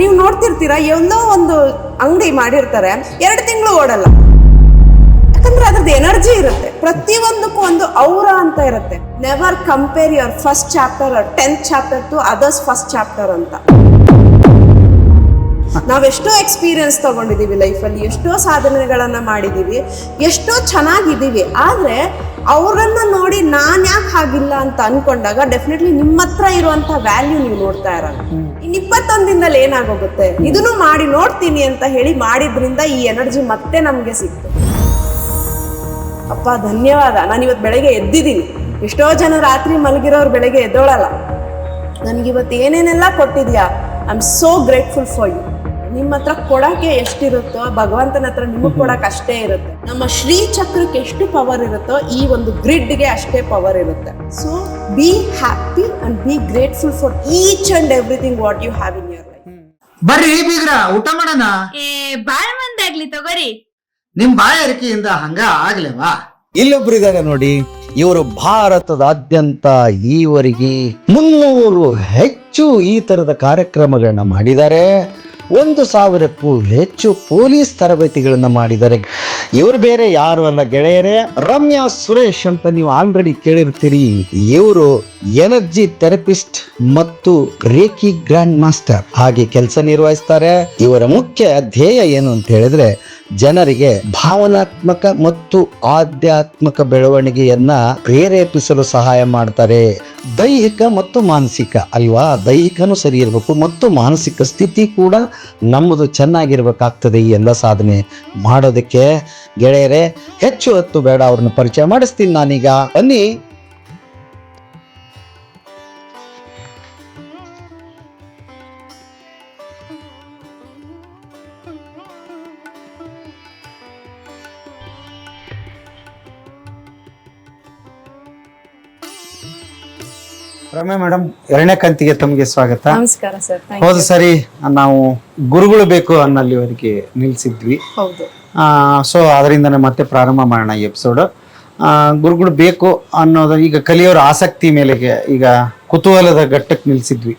ನೀವು ನೋಡ್ತಿರ್ತೀರಾ ಎಲ್ಲೋ ಒಂದು ಅಂಗಡಿ ಮಾಡಿರ್ತಾರೆ, ಎರಡು ತಿಂಗಳು ಓಡಲ್ಲ. ಯಾಕಂದ್ರೆ ಅದ್ರದ್ದು ಎನರ್ಜಿ ಇರುತ್ತೆ. ಪ್ರತಿಯೊಂದಕ್ಕೂ ಒಂದು ಔರ ಅಂತ ಇರುತ್ತೆ. Never compare your first chapter tenth chapter to others first chapter ಅಂತ. ನಾವೆಷ್ಟೋ ಎಕ್ಸ್ಪೀರಿಯನ್ಸ್ ತಗೊಂಡಿದೀವಿ ಲೈಫಲ್ಲಿ ಎಷ್ಟೋ ಸಾಧನೆಗಳನ್ನ ಮಾಡಿದೀವಿ, ಎಷ್ಟೋ ಚೆನ್ನಾಗಿದ್ದೀವಿ ಆದ್ರೆ ಅವರನ್ನ ನೋಡಿ ನಾನು ಯಾಕೆ ಹಾಗಿಲ್ಲ ಅಂತ ಅನ್ಕೊಂಡಾಗ ಡೆಫಿನೆಟ್ಲಿ ನಿಮ್ಮ ಹತ್ರ ಇರುವಂತ ವ್ಯಾಲ್ಯೂ ನೀವು ನೋಡ್ತಾ ಇರಲ್ಲ. ಇಪ್ಪತ್ತೊಂದ್ ದಿನದಲ್ಲಿ ಏನಾಗೋಗುತ್ತೆ? ಇದನ್ನು ಮಾಡಿ ನೋಡ್ತೀನಿ ಅಂತ ಹೇಳಿ ಮಾಡಿದ್ರಿಂದ ಈ ಎನರ್ಜಿ ಮತ್ತೆ ನಮ್ಗೆ ಸಿಕ್ತು. ಅಪ್ಪ, ಧನ್ಯವಾದ. ನಾನು ಇವತ್ತು ಬೆಳಗ್ಗೆ ಎದ್ದಿದ್ದೀನಿ. ಎಷ್ಟೋ ಜನ ರಾತ್ರಿ ಮಲಗಿರೋರು ಬೆಳಗ್ಗೆ ಎದ್ದೋಳಲ್ಲ. ನನಗಿವತ್ತು ಏನೇನೆಲ್ಲ ಕೊಟ್ಟಿದ್ಯಾ? I am so grateful for you ನಿಮ್ಮ ಹತ್ರ ಕೊಡಕ್ಕೆ ಎಷ್ಟಿರುತ್ತೋ ಭಗವಂತನ ಹತ್ರ ನಿಮಗೆ ಕೊಡಕ್ಕೆ ಅಷ್ಟೇ ಇರುತ್ತೆ. ನಮ್ಮ ಶ್ರೀ ಚಕ್ರಕ್ಕೆ ಎಷ್ಟು ಪವರ್ ಇರುತ್ತೋ ಈ ಒಂದು ಗ್ರಿಡ್ಗೆ ಅಷ್ಟೇ ಪವರ್ ಇರುತ್ತೆ. So be happy and be grateful for each and everything what you have in your life ಬರ್ರಿ ಬೀಗ್ರ ಊಟ ಮಾಡೋಣ? ಏ ಬಾಳ್ ಮಂದಾಗ್ಲಿ ತಗೋರಿ. ನಿಮ್ ಬಾಯಾರಿಕೆಯಿಂದ ಹಂಗ ಆಗ್ಲೇವಾ? ಇಲ್ಲೊಬ್ರು ಇದಾಗ ನೋಡಿ ಇವರು ಭಾರತದಾದ್ಯಂತ ಈವರೆಗೆ ಮುನ್ನೂರು ಹೆಚ್ಚು ಈ ತರದ ಕಾರ್ಯಕ್ರಮಗಳನ್ನ ಮಾಡಿದ್ದಾರೆ. ಒಂದು ಸಾವಿರಕ್ಕೂ ಹೆಚ್ಚು ಪೊಲೀಸ್ ತರಬೇತಿಗಳನ್ನು ಮಾಡಿದ್ದಾರೆ. ಇವರು ಬೇರೆ ಯಾರು ಅಲ್ಲ ಗೆಳೆಯರೇ, ರಮ್ಯಾ ಸುರೇಶ್ ಅಂತ ನೀವು ಆಲ್ರೆಡಿ ಕೇಳಿರ್ತೀರಿ. ಇವರು ಎನರ್ಜಿ ಥೆರಪಿಸ್ಟ್ ಮತ್ತು ರೇಖಿ ಗ್ರ್ಯಾಂಡ್ ಮಾಸ್ಟರ್. ಹಾಗೆ ಕೆಲಸ ನಿರ್ವಹಿಸ್ತಾರೆ. ಇವರ ಮುಖ್ಯ ಧ್ಯೇಯ ಏನು ಅಂತ ಹೇಳಿದ್ರೆ ಜನರಿಗೆ ಭಾವನಾತ್ಮಕ ಮತ್ತು ಆಧ್ಯಾತ್ಮಿಕ ಬೆಳವಣಿಗೆಯನ್ನ ಪ್ರೇರೇಪಿಸಲು ಸಹಾಯ ಮಾಡ್ತಾರೆ. ದೈಹಿಕ ಮತ್ತು ಮಾನಸಿಕ ಅಲ್ವಾ? ದೈಹಿಕನೂ ಸರಿ ಇರಬೇಕು, ಮತ್ತು ಮಾನಸಿಕ ಸ್ಥಿತಿ ಕೂಡ ನಮ್ಮದು ಚೆನ್ನಾಗಿರ್ಬೇಕಾಗ್ತದೆ ಈ ಎಲ್ಲ ಸಾಧನೆ ಮಾಡೋದಕ್ಕೆ. ಗೆಳೆಯರೇ, ಹೆಚ್ಚು ಹೊತ್ತು ಬೇಡ, ಅವ್ರನ್ನ ಪರಿಚಯ ಮಾಡಿಸ್ತೀನಿ ನಾನೀಗ. ಬನ್ನಿ. ರಮ್ಯಾ ಮೇಡಮ್ ಎರಡನೇ ಕಂತಿಗೆ ತಮಗೆ ಸ್ವಾಗತ. ನಮಸ್ಕಾರ ಸರ್ ಹೋದ ಸರಿ ನಾವು ಗುರುಗಳು ಬೇಕು ಅನ್ನಲ್ಲಿವರೆಗೆ ನಿಲ್ಸಿದ್ವಿ. ಹೌದು. ಸೊ ಅದರಿಂದನೇ ಮತ್ತೆ ಪ್ರಾರಂಭ ಮಾಡೋಣ ಈ ಎಪಿಸೋಡ್ ಗುರುಗಳು ಬೇಕು ಅನ್ನೋದು ಈಗ ಕಲಿಯೋರ ಆಸಕ್ತಿ ಮೇಲೆಗೆ ಈಗ ಕುತೂಹಲದ ಘಟ್ಟಕ್ಕೆ ನಿಲ್ಸಿದ್ವಿ.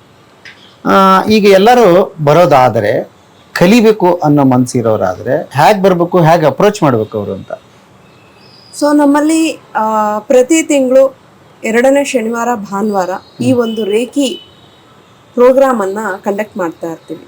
ಆ, ಈಗ ಎಲ್ಲರೂ ಬರೋದಾದರೆ ಕಲಿಬೇಕು ಅನ್ನೋ ಮನಸ್ಸಿರೋರಾದರೆ ಹೇಗೆ ಬರಬೇಕು ಹೇಗೆ ಅಪ್ರೋಚ್ ಮಾಡಬೇಕು ಅವರು ಅಂತ? ಸೊ ನಮ್ಮಲ್ಲಿ ಆ, ಪ್ರತಿ ತಿಂಗಳು ಎರಡನೇ ಶನಿವಾರ ಭಾನುವಾರ ಈ ಒಂದು ರೇಖಿ ಪ್ರೋಗ್ರಾಮ್ ಅನ್ನ ಕಂಡಕ್ಟ್ ಮಾಡ್ತಾ ಇರ್ತೀವಿ.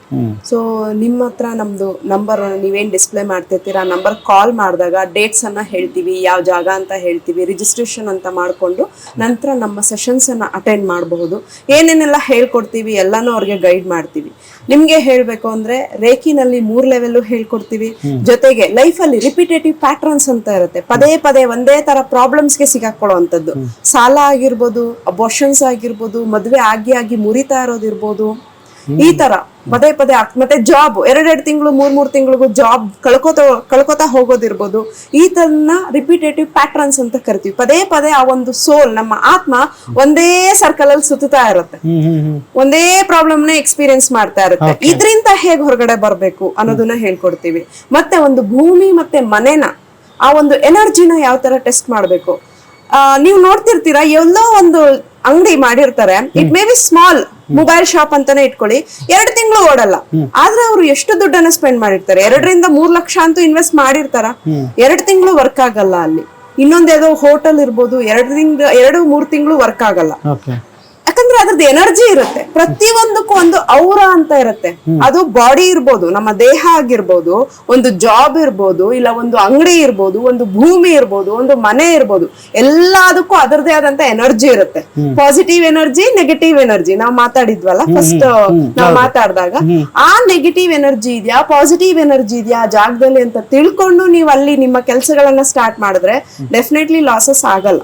ಸೊ ನಿಮ್ಮ ಹತ್ರ ನಮ್ದು ನಂಬರ್ ನೀವೇನ್ ಡಿಸ್ಪ್ಲೇ ಮಾಡ್ತಿರ್ತೀರಾ ನಂಬರ್ ಕಾಲ್ ಮಾಡಿದಾಗ ಡೇಟ್ಸ್ ಅನ್ನ ಹೇಳ್ತೀವಿ ಯಾವ ಜಾಗ ಅಂತ ಹೇಳ್ತೀವಿ ರಿಜಿಸ್ಟ್ರೇಷನ್ ಅಂತ ಮಾಡಿಕೊಂಡು ನಂತರ ನಮ್ಮ ಸೆಷನ್ಸ್ ಅನ್ನ ಅಟೆಂಡ್ ಮಾಡಬಹುದು. ಏನೇನೆಲ್ಲ ಹೇಳ್ಕೊಡ್ತೀವಿ ಎಲ್ಲಾನು ಅವ್ರಿಗೆ ಗೈಡ್ ಮಾಡ್ತೀವಿ. ನಿಮ್ಗೆ ಹೇಳ್ಬೇಕು ಅಂದ್ರೆ ರೇಖಿನಲ್ಲಿ ಮೂರ್ ಲೆವೆಲ್ ಹೇಳ್ಕೊಡ್ತೀವಿ. ಜೊತೆಗೆ ಲೈಫ್ ಅಲ್ಲಿ ರಿಪಿಟೇಟಿವ್ ಪ್ಯಾಟ್ರನ್ಸ್ ಅಂತ ಇರುತ್ತೆ. ಪದೇ ಪದೇ ಒಂದೇ ತರ ಪ್ರಾಬ್ಲಮ್ಸ್ಗೆ ಸಿಗಾಕೊಳ್ಳುವಂಥದ್ದು. ಸಾಲ ಆಗಿರ್ಬೋದು ಅಬೋಷನ್ಸ್ ಆಗಿರ್ಬೋದು, ಮದ್ವೆ ಆಗಿ ಆಗಿ ಮುರಿತಾ ಇರೋದಿರ್ಬೋದು. ಈ ತರ. ಪದೇ ಪದೇ ಆಗ್ತದೆ ಮತ್ತೆ ಜಾಬ್ ಎರಡೆರಡು ತಿಂಗಳು ಮೂರ್ ಮೂರು ತಿಂಗಳಿಗೂ ಜಾಬ್ ಕಳ್ಕೋತ ಕಳ್ಕೊತಾ ಹೋಗೋದಿರ್ಬೋದು. ಈ ತರನ ರಿಪಿಟೇಟಿವ್ ಪ್ಯಾಟ್ರನ್ಸ್ ಅಂತ ಕರಿತೀವಿ. ಪದೇ ಪದೇ ಆ ಒಂದು ಸೋಲ್ ನಮ್ಮ ಆತ್ಮ ಒಂದೇ ಸರ್ಕಲ್ ಅಲ್ಲಿ ಸುತ್ತಾ ಇರುತ್ತೆ. ಒಂದೇ ಪ್ರಾಬ್ಲಮ್ನ ಎಕ್ಸ್ಪೀರಿಯನ್ಸ್ ಮಾಡ್ತಾ ಇರುತ್ತೆ. ಇದರಿಂದ ಹೇಗೆ ಹೊರಗಡೆ ಬರ್ಬೇಕು ಅನ್ನೋದನ್ನ ಹೇಳ್ಕೊಡ್ತೀವಿ. ಮತ್ತೆ ಒಂದು ಭೂಮಿ ಮತ್ತೆ ಮನೆನ ಆ ಒಂದು ಎನರ್ಜಿನ ಯಾವ ತರ ಟೆಸ್ಟ್ ಮಾಡ್ಬೇಕು? ನೀವು ನೋಡ್ತಿರ್ತೀರಾ ಎಲ್ಲೋ ಒಂದು ಅಂಗಡಿ ಮಾಡಿರ್ತಾರೆ. It may be small mobile shop ಅಂತಾನೆ ಇಟ್ಕೊಳ್ಳಿ. ಎರಡು ತಿಂಗಳು ಓಡಲ್ಲ. ಆದ್ರೆ ಅವರು ಎಷ್ಟು ದುಡ್ಡನ್ನ ಸ್ಪೆಂಡ್ ಮಾಡಿರ್ತಾರೆ? ಎರಡರಿಂದ ಮೂರ್ ಲಕ್ಷ ಅಂತೂ ಇನ್ವೆಸ್ಟ್ ಮಾಡಿರ್ತಾರ? ಎರಡು ತಿಂಗಳು ವರ್ಕ್ ಆಗಲ್ಲ ಅಲ್ಲಿ. ಇನ್ನೊಂದ್ ಯಾವ್ದೋ ಹೋಟೆಲ್ ಇರ್ಬೋದು ಎರಡರಿಂದ ಎರಡು ಮೂರ್ ತಿಂಗಳು ವರ್ಕ್ ಆಗಲ್ಲ. ಯಾಕಂದ್ರೆ ಅದ್ರದ್ದು ಎನರ್ಜಿ ಇರುತ್ತೆ. ಪ್ರತಿಯೊಂದಕ್ಕೂ ಒಂದು ಔರ ಅಂತ ಇರುತ್ತೆ. ಅದು ಬಾಡಿ ಇರ್ಬೋದು ನಮ್ಮ ದೇಹ ಆಗಿರ್ಬೋದು ಒಂದು ಜಾಬ್ ಇರ್ಬೋದು ಇಲ್ಲ ಒಂದು ಅಂಗಡಿ ಇರ್ಬೋದು ಒಂದು ಭೂಮಿ ಇರ್ಬೋದು ಒಂದು ಮನೆ ಇರ್ಬೋದು ಎಲ್ಲದಕ್ಕೂ ಅದರದೇ ಆದಂತ ಎನರ್ಜಿ ಇರುತ್ತೆ. ಪಾಸಿಟಿವ್ ಎನರ್ಜಿ ನೆಗೆಟಿವ್ ಎನರ್ಜಿ ನಾವು ಮಾತಾಡಿದ್ವಲ್ಲ ಫಸ್ಟ್ ನಾವು ಮಾತಾಡಿದಾಗ ಆ ನೆಗೆಟಿವ್ ಎನರ್ಜಿ ಇದೆಯಾ ಪಾಸಿಟಿವ್ ಎನರ್ಜಿ ಇದೆಯಾ ಆ ಜಾಗದಲ್ಲಿ ಅಂತ ತಿಳ್ಕೊಂಡು ನೀವು ಅಲ್ಲಿ ನಿಮ್ಮ ಕೆಲಸಗಳನ್ನ ಸ್ಟಾರ್ಟ್ ಮಾಡಿದ್ರೆ ಡೆಫಿನೆಟ್ಲಿ ಲಾಸಸ್ ಆಗಲ್ಲ.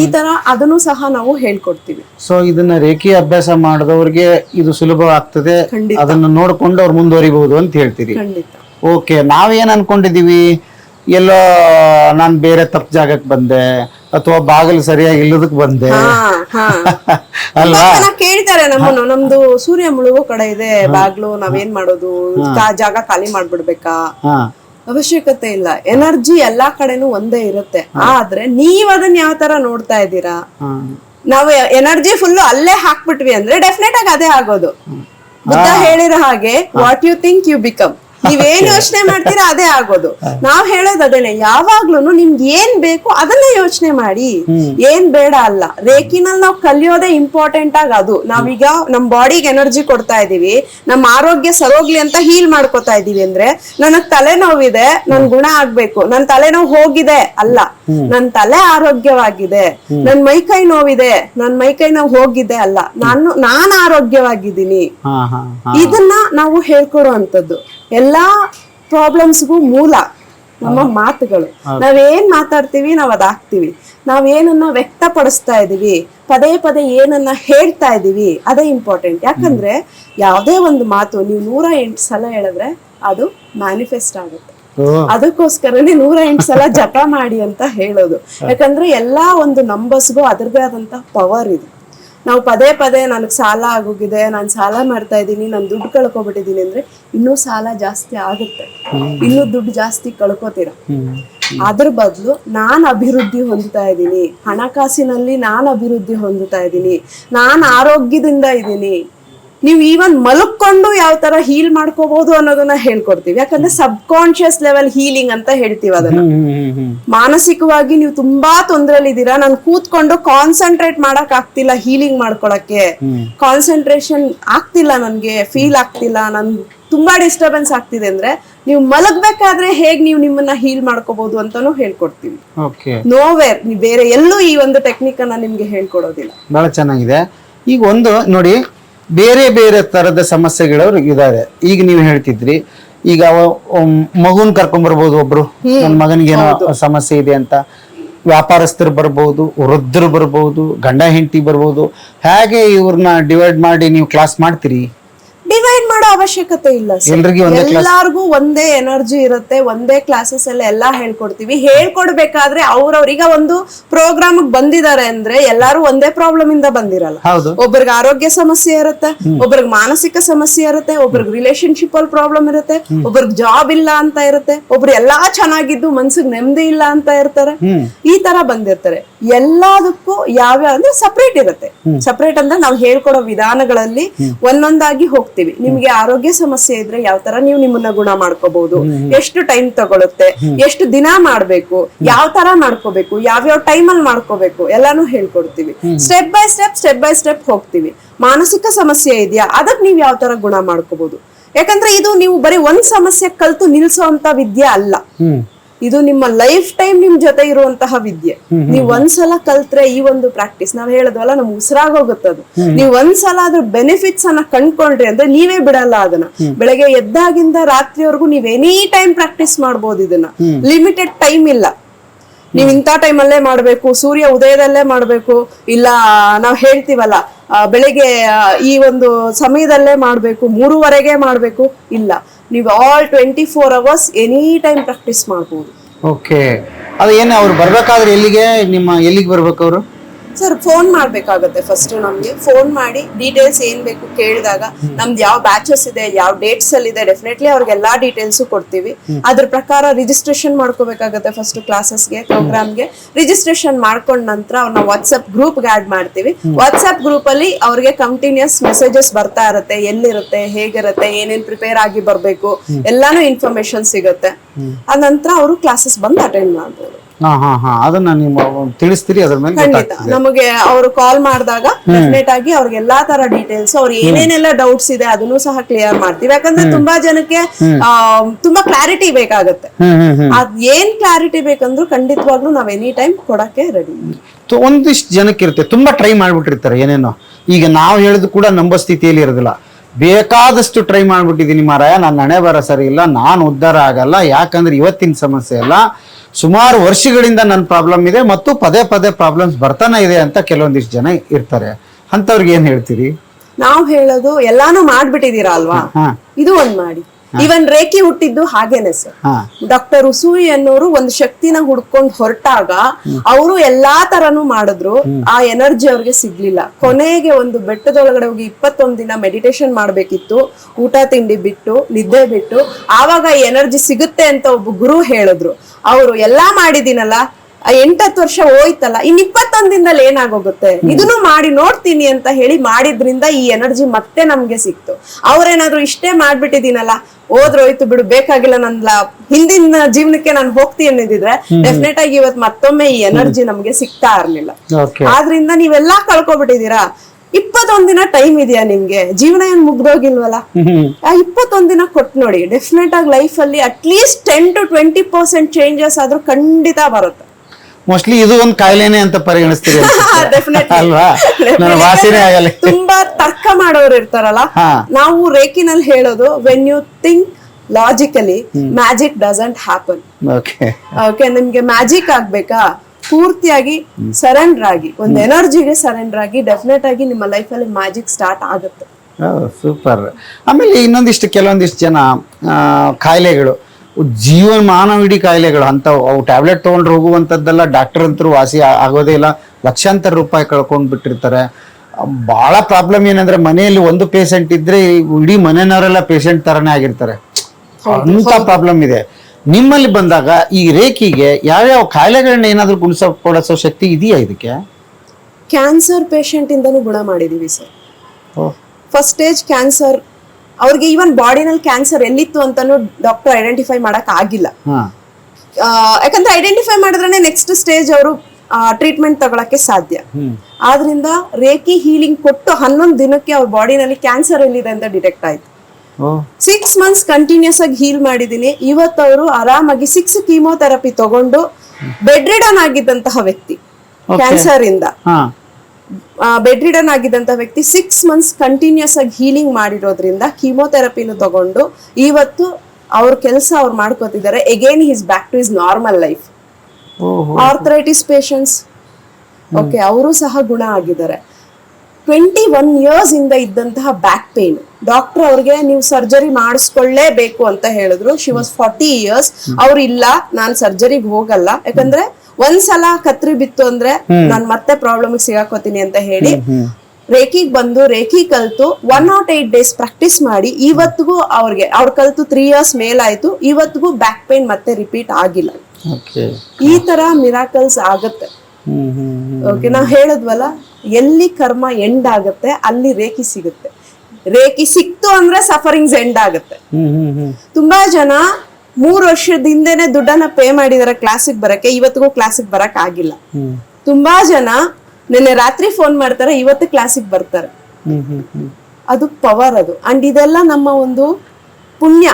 ಈ ತರ ಅದನ್ನು ಸಹ ನಾವು ಹೇಳ್ಕೊಡ್ತೀವಿ. ಸೊ ಇದನ್ನ ರೇಖಿ ಅಭ್ಯಾಸ ಮಾಡಿದವ್ರಿಗೆ ಇದು ಸುಲಭ ಆಗ್ತದೆ. ಅದನ್ನ ನೋಡ್ಕೊಂಡು ಅವ್ರು ಮುಂದುವರಿಬಹುದು ಅಂತ ಹೇಳ್ತೀರಿ. ಓಕೆ ನಾವೇನ್ ಅನ್ಕೊಂಡಿದೀವಿ ಎಲ್ಲೋ ನಾನ್ ಬೇರೆ ತಪ್ಪು ಜಾಗಕ್ಕೆ ಬಂದೆ ಅಥವಾ ಬಾಗಿಲು ಸರಿಯಾಗಿ ಇಲ್ಲದಕ್ ಬಂದೆ. ಅಲ್ವಾ? ಕೇಳ್ತಾರೆ ನಮ್ಮನ್ನು ನಮ್ದು ಸೂರ್ಯ ಮುಳುಗೋ ಕಡೆ ಇದೆ ಬಾಗ್ಲು ನಾವೇನ್ ಮಾಡೋದು? ಜಾಗ ಖಾಲಿ ಮಾಡ್ಬಿಡ್ಬೇಕಾ? ಅವಶ್ಯಕತೆ ಇಲ್ಲ. ಎನರ್ಜಿ ಎಲ್ಲಾ ಕಡೆನೂ ಒಂದೇ ಇರುತ್ತೆ. ಆದ್ರೆ ನೀವ್ ಅದನ್ನ ಯಾವ ತರ ನೋಡ್ತಾ ಇದ್ದೀರಾ? ನಾವು ಎನರ್ಜಿ ಫುಲ್ ಅಲ್ಲೇ ಹಾಕ್ಬಿಟ್ವಿ ಅಂದ್ರೆ ಡೆಫಿನೆಟ್ ಆಗಿ ಅದೇ ಆಗೋದು. ಬುದ್ಧ ಹೇಳಿರೋ ಹಾಗೆ what you think you become ನೀವೇನ್ ಯೋಚನೆ ಮಾಡ್ತೀರಾ ಅದೇ ಆಗೋದು. ನಾವ್ ಹೇಳೋದು ಅದೇನೆ ಯಾವಾಗ್ಲೂ ನಿಮ್ಗೆ ಏನ್ ಬೇಕು ಅದನ್ನ ಯೋಚನೆ ಮಾಡಿ. ಏನ್ ಬೇಡ ಅಲ್ಲ. ರೇಖಿನಲ್ಲಿ ನಾವು ಕಲಿಯೋದೇ ಇಂಪಾರ್ಟೆಂಟ್ ಆಗಿ ಅದು. ನಾವೀಗ ನಮ್ ಬಾಡಿಗೆ ಎನರ್ಜಿ ಕೊಡ್ತಾ ಇದೀವಿ. ನಮ್ಮ ಆರೋಗ್ಯ ಸರೋಗ್ಲಿ ಅಂತ ಹೀಲ್ ಮಾಡ್ಕೊತಾ ಇದೀವಿ ಅಂದ್ರೆ, ನನಗ್ ತಲೆನೋವಿದೆ, ನನ್ ಗುಣ ಆಗ್ಬೇಕು. ನನ್ ತಲೆನೋವು ಹೋಗಿದೆ ಅಲ್ಲ. ನನ್ ತಲೆ ಆರೋಗ್ಯವಾಗಿದೆ. ನನ್ ಮೈಕೈ ನೋವಿದೆ. ನನ್ ಮೈಕೈ ನೋವು ಹೋಗಿದೆ ಅಲ್ಲ. ನಾನು ನಾನ್ ಆರೋಗ್ಯವಾಗಿದ್ದೀನಿ. ಇದನ್ನ ನಾವು ಹೇಳ್ಕೊಡುವಂತದ್ದು ಎಲ್ಲಾ ಪ್ರಾಬ್ಲಮ್ಸ್ಗೂ ಮೂಲ ನಮ್ಮ ಮಾತುಗಳು. ನಾವೇನ್ ಮಾತಾಡ್ತೀವಿ ನಾವ್ ಅದಾಗ್ತೀವಿ ನಾವೇನನ್ನ ವ್ಯಕ್ತಪಡಿಸ್ತಾ ಇದೀವಿ ಪದೇ ಪದೇ ಏನನ್ನ ಹೇಳ್ತಾ ಇದೀವಿ ಅದೇ ಇಂಪಾರ್ಟೆಂಟ್ ಯಾಕಂದ್ರೆ ಯಾವುದೇ ಒಂದು ಮಾತು ನೀವು ನೂರ ಎಂಟು ಸಲ ಹೇಳಿದ್ರೆ ಅದು ಮ್ಯಾನಿಫೆಸ್ಟ್ ಆಗುತ್ತೆ. ಅದಕ್ಕೋಸ್ಕರನೇ ನೂರ ಎಂಟು ಸಲ ಜಪ ಮಾಡಿ ಅಂತ ಹೇಳೋದು. ಯಾಕಂದ್ರೆ ಎಲ್ಲಾ ಒಂದು ನಂಬರ್ಸ್ಗೂ ಅದರದೇ ಆದಂತ ಪವರ್ ಇದೆ. ನಾವು ಪದೇ ಪದೇ ನನಗೆ ಸಾಲ ಆಗೋಗಿದೆ ನಾನು ಸಾಲ ಮಾಡ್ತಾ ಇದ್ದೀನಿ ನಾನು ದುಡ್ಡು ಕಳ್ಕೊಬಿಟ್ಟಿದ್ದೀನಿ ಅಂದ್ರೆ ಇನ್ನೂ ಸಾಲ ಜಾಸ್ತಿ ಆಗುತ್ತೆ. ಇನ್ನೂ ದುಡ್ಡು ಜಾಸ್ತಿ ಕಳ್ಕೊತೀರ. ಅದ್ರ ಬದಲು ನಾನ್ ಅಭಿವೃದ್ಧಿ ಹೊಂದುತ್ತಾ ಇದ್ದೀನಿ. ಹಣಕಾಸಿನಲ್ಲಿ ನಾನು ಅಭಿವೃದ್ಧಿ ಹೊಂದುತ್ತಾ ಇದ್ದೀನಿ. ನಾನು ಆರೋಗ್ಯದಿಂದ ಇದ್ದೀನಿ. ನೀವು ಈವನ್ ಮಲಕ್ಕೊಂಡು ಯಾವ ತರ ಹೀಲ್ ಮಾಡ್ಕೋಬಹುದು ಅನ್ನೋದನ್ನ ಹೇಳ್ಕೊಡ್ತೀವಿ. ಯಾಕಂದ್ರೆ ಸಬ್ ಕಾನ್ಶಿಯಸ್ ಲೆವೆಲ್ ಹೀಲಿಂಗ್ ಅಂತ ಹೇಳ್ತೀವಿ ಅದನ್ನ. ಮಾನಸಿಕವಾಗಿ ನೀವು ತುಂಬಾ ತೊಂದ್ರೆಲಿದ್ದೀರಾ ನಾನು ಕೂತ್ಕೊಂಡು ಕಾನ್ಸಂಟ್ರೇಟ್ ಮಾಡಕ್ ಆಗ್ತಿಲ್ಲ ಹೀಲಿಂಗ್ ಮಾಡ್ಕೊಳಕ್ಕೆ. ಕಾನ್ಸಂಟ್ರೇಷನ್ ಆಗ್ತಿಲ್ಲ ನನ್ಗೆ ಫೀಲ್ ಆಗ್ತಿಲ್ಲ. ನನ್ ತುಂಬಾ ಡಿಸ್ಟರ್ಬೆನ್ಸ್ ಆಗ್ತಿದೆ ಅಂದ್ರೆ ನೀವು ಮಲಗ್ಬೇಕಾದ್ರೆ ಹೇಗ್ ನೀವು ನಿಮ್ಮನ್ನ ಹೀಲ್ ಮಾಡ್ಕೋಬಹುದು ಅಂತಾನು ಹೇಳ್ಕೊಡ್ತೀವಿ. ನೋವೇರ್ ನೀವು ಬೇರೆ ಎಲ್ಲೂ ಈ ಒಂದು ಟೆಕ್ನಿಕ್ ಅನ್ನ ನಿಮ್ಗೆ ಹೇಳ್ಕೊಡೋದಿಲ್ಲ. ಬಹಳ ಚೆನ್ನಾಗಿದೆ. ಈಗ ಒಂದು ನೋಡಿ ಬೇರೆ ಬೇರೆ ತರದ ಸಮಸ್ಯೆಗಳವ್ರು ಇದ್ದಾರೆ ಈಗ ನೀವು ಹೇಳ್ತಿದ್ರಿ ಈಗ ಮಗುನ್ ಕರ್ಕೊಂಡ್ ಬರ್ಬೋದು ಒಬ್ರು. ನನ್ನ ಮಗನಿಗೆ ಏನೋ ಸಮಸ್ಯೆ ಇದೆ ಅಂತ. ವ್ಯಾಪಾರಸ್ಥರು ಬರ್ಬೋದು ವೃದ್ಧರು ಬರ್ಬೋದು ಗಂಡ ಹೆಂಡತಿ ಬರ್ಬೋದು. ಹೇಗೆ ಇವ್ರನ್ನ ಡಿವೈಡ್ ಮಾಡಿ ನೀವು ಕ್ಲಾಸ್ ಮಾಡ್ತೀರಿ? ಡಿವೈಡ್ ಮಾಡೋ ಅವಶ್ಯಕತೆ ಇಲ್ಲ? ಎಲ್ಲಾರ್ಗೂ ಒಂದೇ ಎನರ್ಜಿ ಇರುತ್ತೆ ಒಂದೇ ಕ್ಲಾಸಸ್ ಎಲ್ಲ ಎಲ್ಲಾ ಹೇಳ್ಕೊಡ್ತೀವಿ. ಹೇಳ್ಕೊಡ್ಬೇಕಾದ್ರೆ ಅವ್ರವ್ರೀಗ ಒಂದು ಪ್ರೋಗ್ರಾಮ್ ಬಂದಿದ್ದಾರೆ ಅಂದ್ರೆ ಎಲ್ಲಾರು ಒಂದೇ ಪ್ರಾಬ್ಲಮ್ ಇಂದ ಬಂದಿರಲ್ಲ. ಹೌದು. ಒಬ್ರಿಗೆ ಆರೋಗ್ಯ ಸಮಸ್ಯೆ ಇರುತ್ತೆ ಒಬ್ರಿಗೆ ಮಾನಸಿಕ ಸಮಸ್ಯೆ ಇರುತ್ತೆ ಒಬ್ರಿಗೆ ರಿಲೇಶನ್ಶಿಪ್ ಅಲ್ಲಿ ಪ್ರಾಬ್ಲಮ್ ಇರುತ್ತೆ ಒಬ್ರಿಗೆ ಜಾಬ್ ಇಲ್ಲ ಅಂತ ಇರುತ್ತೆ ಒಬ್ರು ಎಲ್ಲಾ ಚೆನ್ನಾಗಿದ್ದು ಮನ್ಸಿಗೆ ನೆಮ್ಮದಿ ಇಲ್ಲ ಅಂತ ಇರ್ತಾರೆ. ಈ ತರ ಬಂದಿರ್ತಾರೆ. ಎಲ್ಲದಕ್ಕೂ ಯಾವ್ಯಾವ ಅಂದ್ರೆ ಸಪ್ರೇಟ್ ಇರುತ್ತೆ. ಸಪ್ರೇಟ್ ಅಂದ್ರೆ ನಾವು ಹೇಳ್ಕೊಡೋ ವಿಧಾನಗಳಲ್ಲಿ ಒಂದೊಂದಾಗಿ ಹೋಗ್ತೀವಿ. ನಿಮ್ಗೆ ಆರೋಗ್ಯ ಸಮಸ್ಯೆ ಇದ್ರೆ ಯಾವ ತರ ನೀವು ನಿಮ್ಮನ್ನ ಗುಣ ಮಾಡ್ಕೋಬಹುದು. ಎಷ್ಟು ಟೈಮ್ ತಗೊಳುತ್ತೆ ಎಷ್ಟು ದಿನ ಮಾಡ್ಬೇಕು ಯಾವ ತರ ಮಾಡ್ಕೋಬೇಕು ಯಾವ್ಯಾವ ಟೈಮ್ ಅಲ್ಲಿ ಮಾಡ್ಕೋಬೇಕು ಎಲ್ಲಾನು ಹೇಳ್ಕೊಡ್ತೀವಿ. Step by step step by step ಹೋಗ್ತೀವಿ. ಮಾನಸಿಕ ಸಮಸ್ಯೆ ಇದೆಯಾ ಅದಕ್ ನೀವ್ ಯಾವ ತರ ಗುಣ ಮಾಡ್ಕೋಬಹುದು. ಯಾಕಂದ್ರೆ ಇದು ನೀವು ಬರೀ ಒಂದ್ ಸಮಸ್ಯೆ ಕಲ್ತು ನಿಲ್ಸೋಂತ ವಿದ್ಯೆ ಅಲ್ಲ. ಇದು ನಿಮ್ಮ ಲೈಫ್ ಟೈಮ್ ನಿಮ್ ಜೊತೆ ಇರುವಂತಹ ವಿದ್ಯೆ. ನೀವ್ ಒಂದ್ಸಲ ಕಲ್ತ್ರೆ ಈ ಒಂದು ಪ್ರಾಕ್ಟೀಸ್ ನಾವ್ ಹೇಳದ್ವಲ್ಲ ನಮ್ಗೆ ಉಸಿರಾಗೋಗುತ್ತದು ನೀವ್ ಒಂದ್ಸಲ ಅದ್ರ ಬೆನಿಫಿಟ್ಸ್ ಅನ್ನ ಕಂಡ್ಕೊಂಡ್ರಿ ಅಂದ್ರೆ ನೀವೇ ಬಿಡಲ್ಲ ಅದನ್ನ. ಬೆಳಗ್ಗೆ ಎದ್ದಾಗಿಂದ ರಾತ್ರಿವರೆಗೂ ನೀವ್ ಎನಿ ಟೈಮ್ ಪ್ರಾಕ್ಟೀಸ್ ಮಾಡ್ಬೋದು ಇದನ್ನ. ಲಿಮಿಟೆಡ್ ಟೈಮ್ ಇಲ್ಲ. ನೀವ್ ಇಂಥ ಟೈಮಲ್ಲೇ ಮಾಡ್ಬೇಕು ಸೂರ್ಯ ಉದಯದಲ್ಲೇ ಮಾಡ್ಬೇಕು ಇಲ್ಲ ನಾವ್ ಹೇಳ್ತೀವಲ್ಲ ಬೆಳಿಗ್ಗೆ ಈ ಒಂದು ಸಮಯದಲ್ಲೇ ಮಾಡ್ಬೇಕು ಮೂರುವರೆಗೆ ಮಾಡ್ಬೇಕು ಇಲ್ಲ. ನೀವು all twenty four hours any time practice ಮಾಡ್ಬೋದು. ಓಕೆ ಅದು ಏನು ಅವ್ರು ಬರ್ಬೇಕಾದ್ರೆ ಎಲ್ಲಿಗೆ? ನಿಮ್ಮ ಎಲ್ಲಿಗೆ ಬರ್ಬೇಕು ಅವರು? ಸರ್ ಫೋನ್ ಮಾಡ್ಬೇಕಾಗತ್ತೆ ಫಸ್ಟ್ ನಮ್ಗೆ. ಫೋನ್ ಮಾಡಿ ಡೀಟೇಲ್ಸ್ ಏನ್ ಬೇಕು ಕೇಳಿದಾಗ ನಮ್ದು ಯಾವ ಬ್ಯಾಚಸ್ ಇದೆ ಯಾವ ಡೇಟ್ಸ್ ಅಲ್ಲಿ ಇದೆ ಡೆಫಿನೆಟ್ಲಿ ಅವ್ರಿಗೆ ಎಲ್ಲಾ ಡೀಟೇಲ್ಸ್ ಕೊಡ್ತೀವಿ. ಅದ್ರ ಪ್ರಕಾರ ರಿಜಿಸ್ಟ್ರೇಷನ್ ಮಾಡ್ಕೋಬೇಕಾಗತ್ತೆ ಫಸ್ಟ್ ಕ್ಲಾಸಸ್ಗೆ ಪ್ರೋಗ್ರಾಮ್ಗೆ ರಿಜಿಸ್ಟ್ರೇಷನ್ ಮಾಡ್ಕೊಂಡ ನಂತರ ಅವ್ರನ್ನ ವಾಟ್ಸ್ಆಪ್ ಗ್ರೂಪ್ಗೆ ಆಡ್ ಮಾಡ್ತೀವಿ. ವಾಟ್ಸ್ಆಪ್ ಗ್ರೂಪ್ ಅಲ್ಲಿ ಅವ್ರಿಗೆ ಕಂಟಿನ್ಯೂಸ್ ಮೆಸೇಜಸ್ ಬರ್ತಾ ಇರುತ್ತೆ. ಎಲ್ಲಿರುತ್ತೆ ಹೇಗಿರುತ್ತೆ ಏನೇನ್ ಪ್ರಿಪೇರ್ ಆಗಿ ಬರ್ಬೇಕು ಎಲ್ಲಾನು ಇನ್ಫಾರ್ಮೇಶನ್ ಸಿಗುತ್ತೆ. ಆ ನಂತರ ಅವರು ಕ್ಲಾಸಸ್ ಬಂದು ಅಟೆಂಡ್ ಮಾಡ್ಬೋದು. ಹಾ ಹಾ ಹಾ. ಅದನ್ನ ನೀವು ತಿಳಿಸ್ತೀರಿ ಅದ್ರ ಮೇಲೆ ಖಂಡಿತ. ಗೊತ್ತಾಗ್ತದೆ ನಮಗೆ ಅವರು ಕಾಲ್ ಮಾಡಿದಾಗ ಡೆಫಿನೆಟ್ ಆಗಿ ಅವ್ರಿಗೆ ಎಲ್ಲಾ ತರ ಡೀಟೇಲ್ಸ್ ಅವ್ರು ಏನೇನೆಲ್ಲ ಡೌಟ್ಸ್ ಇದೆ ಅದನ್ನು ಸಹ ಕ್ಲಿಯರ್ ಮಾಡ್ತೀವಿ. ಯಾಕಂದ್ರೆ ತುಂಬಾ ಜನಕ್ಕೆ ಆ, ತುಂಬಾ ಕ್ಲಾರಿಟಿ ಬೇಕಾಗತ್ತೆ. ಹ್ಮ್ ಹ್ಮ್ ಹ್ಮ್. ಅದ್ ಏನ್ ಕ್ಲಾರಿಟಿ ಬೇಕಂದ್ರೂ ಖಂಡಿತವಾಗ್ಲೂ ನಾವ್ ಎನಿ ಟೈಮ್ ಕೊಡಕ್ಕೆ ರೆಡಿ ತು- ಒಂದಿಷ್ಟು ಜನಕ್ಕೆ ಇರುತ್ತೆ ತುಂಬಾ ಟ್ರೈ ಮಾಡ್ಬಿಟ್ಟಿರ್ತಾರೆ ಏನೇನೋ. ಈಗ ನಾವು ಹೇಳಿದ್ರು ಕೂಡ ನಂಬ ಸ್ಥಿತಿಯಲ್ಲಿ ಇರೋದಿಲ್ಲ. ಬೇಕಾದಷ್ಟು ಟ್ರೈ ಮಾಡ್ಬಿಟ್ಟಿದೀನಿ ಮಾರಾಯ. ನನ್ನ ಹಣೆ ಬರ ಸರಿ ಇಲ್ಲ. ನಾನು ಉದ್ಧಾರ ಆಗಲ್ಲ. ಯಾಕಂದ್ರೆ ಇವತ್ತಿನ ಸಮಸ್ಯೆ ಅಲ್ಲ. ಸುಮಾರು ವರ್ಷಗಳಿಂದ ನನ್ನ ಪ್ರಾಬ್ಲಮ್ ಇದೆ ಮತ್ತು ಪದೇ ಪದೇ ಪ್ರಾಬ್ಲಮ್ಸ್ ಬರ್ತಾನೆ ಇದೆ ಅಂತ ಕೆಲವೊಂದಿಷ್ಟು ಜನ ಇರ್ತಾರೆ. ಅಂತವ್ರಿಗೆ ಏನ್ ಹೇಳ್ತೀರಿ? ನಾವು ಹೇಳೋದು ಎಲ್ಲಾನು ಮಾಡ್ಬಿಟ್ಟಿದೀರಾ ಅಲ್ವಾ? ಇದು ಒಂದ್ ಮಾಡಿ. ಇವನ್ ರೇಖಿ ಹುಟ್ಟಿದ್ದು ಹಾಗೇನೆ ಸರ್ ಡಾಕ್ಟರ್ ಉಸೂಯಿ ಅನ್ನೋರು ಒಂದು ಶಕ್ತಿನ ಹುಡ್ಕೊಂಡ್ ಹೊರಟಾಗ ಅವರು ಎಲ್ಲಾ ತರನು ಮಾಡಿದ್ರು ಆ ಎನರ್ಜಿ ಅವ್ರಿಗೆ ಸಿಗ್ಲಿಲ್ಲ. ಕೊನೆಗೆ ಒಂದು ಬೆಟ್ಟದೊಳಗಡೆ ಹೋಗಿ ಇಪ್ಪತ್ತೊಂದ್ ದಿನ ಮೆಡಿಟೇಷನ್ ಮಾಡ್ಬೇಕಿತ್ತು. ಊಟ ತಿಂಡಿ ಬಿಟ್ಟು ನಿದ್ದೆ ಬಿಟ್ಟು ಆವಾಗ ಎನರ್ಜಿ ಸಿಗುತ್ತೆ ಅಂತ ಒಬ್ಬ ಗುರು ಹೇಳಿದ್ರು. ಅವರು ಎಲ್ಲಾ ಮಾಡಿದಿನಲ್ಲ ಎಂಟತ್ತು ವರ್ಷ ಹೋಯ್ತಲ್ಲ ಇನ್ ಇಪ್ಪತ್ತೊಂದ್ ದಿನದಲ್ಲಿ ಏನಾಗೋಗುತ್ತೆ? ಇದನ್ನು ಮಾಡಿ ನೋಡ್ತೀನಿ ಅಂತ ಹೇಳಿ ಮಾಡಿದ್ರಿಂದ ಈ ಎನರ್ಜಿ ಮತ್ತೆ ನಮ್ಗೆ ಸಿಕ್ತು. ಅವ್ರೇನಾದ್ರು ಇಷ್ಟೇ ಮಾಡ್ಬಿಟ್ಟಿದೀನಲ್ಲ ಹೋದ್ರೋಯ್ತು ಬಿಡು ಬೇಕಾಗಿಲ್ಲ ನನ್ ಲಾ- ಹಿಂದಿನ ಜೀವನಕ್ಕೆ ನಾನು ಹೋಗ್ತೀನಿ ಅನ್ನೋದಿದ್ರೆ ಡೆಫಿನೆಟ್ ಆಗಿ ಇವತ್ ಮತ್ತೊಮ್ಮೆ ಈ ಎನರ್ಜಿ ನಮ್ಗೆ ಸಿಗ್ತಾ ಇರ್ಲಿಲ್ಲ. ಆದ್ರಿಂದ ನೀವೆಲ್ಲಾ ಕಳ್ಕೊಬಿಟ್ಟಿದೀರಾ ಇಪ್ಪತ್ತೊಂದ್ ದಿನ ಟೈಮ್ ಇದೆಯಾ ನಿಮ್ಗೆ? ಜೀವನ ಏನ್ ಮುಗ್ದೋಗಿಲ್ವಲ್ಲ? ಆ ಇಪ್ಪತ್ತೊಂದ್ ದಿನ ಕೊಟ್ಟು ನೋಡಿ ಡೆಫಿನೆಟ್ ಆಗಿ ಲೈಫ್ ಅಲ್ಲಿ at least ten to twenty percent changes ಆದ್ರೂ ಖಂಡಿತ ಬರುತ್ತೆ. ಮೋಸ್ಟ್ಲಿ ಇದು ಒಂದು ಕಾಯಿಲೆನೆ ಅಂತ ಪರಿಗಣಿಸ್ತೀರಿ. ಅಲ್ವಾ? ನನ್ನ ವಾಸಿನೇ ಆಗಲ್ಲ. ತುಂಬಾ ತರ್ಕ ಮಾಡೋರು ಇರ್ತಾರಲ್ಲ ನಾವು ರೇಕಿನಲ್ಲಿ ಹೇಳೋದು when you think logically magic doesn't happen okay okay ನಿಮ್ಗೆ ಮ್ಯಾಜಿಕ್ ಆಗ್ಬೇಕಾ? ಪೂರ್ತಿಯಾಗಿ ಸರೆಂಡರ್ ಆಗಿ ಒಂದು ಎನರ್ಜಿಗೆ ಸರೆಂಡರ್ ಆಗಿ ಡೆಫಿನೆಟ್ ಆಗಿ ನಿಮ್ಮ ಲೈಫಲ್ಲಿ ಮ್ಯಾಜಿಕ್ ಸ್ಟಾರ್ಟ್ ಆಗುತ್ತೆ. ಸೂಪರ್ ಆಮೇಲೆ ಇನ್ನೊಂದಿಷ್ಟು ಕೆಲವೊಂದಿಷ್ಟು ಜನ ಕಾಯಿಲೆಗಳು. ಜೀವನ ಮಾನವಿಡೀ ಕಾಯಿಲೆಗಳು ಅಂತ ಅವು ಟ್ಯಾಬ್ಲೆಟ್ ತೊಗೊಂಡು ಹೋಗುವಂಥದ್ದೆಲ್ಲ ಡಾಕ್ಟರ್ ಅಂತರೂ ವಾಸಿ ಆಗೋದೇ ಇಲ್ಲ. ಲಕ್ಷಾಂತರ ರೂಪಾಯಿ ಕಳ್ಕೊಂಡು ಬಿಟ್ಟಿರ್ತಾರೆ. ಭಾಳ ಪ್ರಾಬ್ಲಮ್ ಏನಂದ್ರೆ ಮನೆಯಲ್ಲಿ ಒಂದು ಪೇಷಂಟ್ ಇದ್ರೆ ಇಡೀ ಮನೆಯವರೆಲ್ಲ ಪೇಷಂಟ್ ತರನೇ ಆಗಿರ್ತಾರೆ. ಅಂತ ಪ್ರಾಬ್ಲಮ್ ಇದೆ. ನಿಮ್ಮಲ್ಲಿ ಬಂದಾಗ ಈ ರೇಖಿಗೆ ಯಾವ್ಯಾವ ಕಾಯಿಲೆಗಳನ್ನ ಏನಾದ್ರೂ ಗುಣಸೋ ಕೊಡಿಸೋ ಶಕ್ತಿ ಇದೆಯಾ ಇದಕ್ಕೆ? ಕ್ಯಾನ್ಸರ್ ಪೇಷಂಟ್ ಇಂದನೂ ಗುಣ ಮಾಡಿದೀವಿ ಸರ್. ಫಸ್ಟ್ ಸ್ಟೇಜ್ ಕ್ಯಾನ್ಸರ್ ಅವ್ರಿಗೆ ಈವನ್ ಬಾಡಿನಲ್ಲಿ ಕ್ಯಾನ್ಸರ್ ಎಲ್ಲಿತ್ತು ಅಂತಾನು ಡಾಕ್ಟರ್ ಐಡೆಂಟಿಫೈ ಮಾಡಕ್ ಆಗಿಲ್ಲ. ಯಾಕಂದ್ರೆ ಐಡೆಂಟಿಫೈ ಮಾಡಿದ್ರೆ ನೆಕ್ಸ್ಟ್ ಸ್ಟೇಜ್ ಅವರು ಟ್ರೀಟ್ಮೆಂಟ್ ತಗೊಳಕ್ಕೆ ಸಾಧ್ಯ. ಆದ್ರಿಂದ ರೇಖಿ ಹೀಲಿಂಗ್ ಕೊಟ್ಟು ಹನ್ನೊಂದು ದಿನಕ್ಕೆ ಅವ್ರ ಬಾಡಿನಲ್ಲಿ ಕ್ಯಾನ್ಸರ್ ಎಲ್ಲಿದೆ ಅಂತ ಡಿಟೆಕ್ಟ್ ಆಯ್ತು. ಸಿಕ್ಸ್ ಮಂತ್ಸ್ ಕಂಟಿನ್ಯೂಸ್ ಆಗಿ ಹೀಲ್ ಮಾಡಿದೀನಿ ಇವತ್ತು ಅವರು ಆರಾಮಾಗಿ ಸಿಕ್ಸ್ ಕೀಮೋಥೆರಪಿ ತಗೊಂಡು ಬೆಡ್ ರಿಡನ್ ಆಗಿದ್ದಂತಹ ವ್ಯಕ್ತಿ ಕ್ಯಾನ್ಸರ್ ಇಂದ. ಬೆಡ್ ರಿಡನ್ ಆಗಿದ್ದಂತ ವ್ಯಕ್ತಿ ಸಿಕ್ಸ್ ಮಂತ್ಸ್ ಕಂಟಿನ್ಯೂಸ್ ಆಗಿ ಹೀಲಿಂಗ್ ಮಾಡಿರೋದ್ರಿಂದ ಕೀಮೋಥೆರಪಿನ ತಗೊಂಡು ಇವತ್ತು ಅವ್ರ ಕೆಲಸ ಅವ್ರು ಮಾಡ್ಕೋತಿದ್ದಾರೆ. Again his back to is normal life arthritis patients okay ಅವರು ಸಹ ಗುಣ ಆಗಿದ್ದಾರೆ. ಟ್ವೆಂಟಿ ಒನ್ ಇಯರ್ಸ್ ಇಂದ ಇದ್ದಂತಹ ಬ್ಯಾಕ್ ಪೇನ್ ಡಾಕ್ಟರ್ ಅವ್ರಿಗೆ ನೀವು ಸರ್ಜರಿ ಮಾಡಿಸ್ಕೊಳ್ಳೇಬೇಕು ಅಂತ ಹೇಳಿದ್ರು. ಶಿ ವಾಸ್ ಫಾರ್ಟಿ ಇಯರ್ಸ್ ಅವ್ರು ಇಲ್ಲ ನಾನು ಸರ್ಜರಿಗೆ ಹೋಗಲ್ಲ. ಯಾಕಂದ್ರೆ ಒಂದ್ಸಲ ಕತ್ರಿ ಬಿತ್ತು ಅಂದ್ರೆ ನಾನ್ ಮತ್ತೆ ಪ್ರಾಬ್ಲಮ್ ಸಿಗಾಕೋತೀನಿ ಅಂತ ಹೇಳಿ ರೇಖಿಗ್ ಬಂದು ರೇಖಿ ಕಲ್ತು one not eight days practice ಮಾಡಿ ಇವತ್ತಿಗೂ ಅವ್ರಿಗೆ ಅವ್ರು ಕಲ್ತು ತ್ರೀ ಇಯರ್ಸ್ ಮೇಲಾಯ್ತು ಇವತ್ತಿಗೂ ಬ್ಯಾಕ್ ಪೇನ್ ಮತ್ತೆ ರಿಪೀಟ್ ಆಗಿಲ್ಲ. ಈ ತರ ಮಿರಾಕಲ್ಸ್ ಆಗುತ್ತೆ. ಓಕೆ ನಾವ್ ಹೇಳಿದ್ವಲ್ಲ ಎಲ್ಲಿ ಕರ್ಮ ಎಂಡ್ ಆಗತ್ತೆ ಅಲ್ಲಿ ರೇಖಿ ಸಿಗುತ್ತೆ. ರೇಖಿ ಸಿಕ್ತು ಅಂದ್ರೆ ಸಫರಿಂಗ್ಸ್ ಎಂಡ್ ಆಗುತ್ತೆ. ತುಂಬಾ ಜನ ಮೂರ್ ವರ್ಷದ ಹಿಂದೆನೆ ದುಡ್ಡನ್ನ ಪೇ ಮಾಡಿದಾರೆ ಕ್ಲಾಸಿಗೆ ಬರಕ್ಕೆ ಇವತ್ತಿಗೂ ಕ್ಲಾಸಿಗೆ ಬರಕ್ ಆಗಿಲ್ಲ. ತುಂಬಾ ಜನ ನಿನ್ನೆ ರಾತ್ರಿ ಫೋನ್ ಮಾಡ್ತಾರೆ ಇವತ್ತು ಕ್ಲಾಸಿಗೆ ಬರ್ತಾರೆ. ಅದು ಪವರ್ ಅದು. ಅಂಡ್ ಇದೆಲ್ಲ ನಮ್ಮ ಒಂದು ಪುಣ್ಯ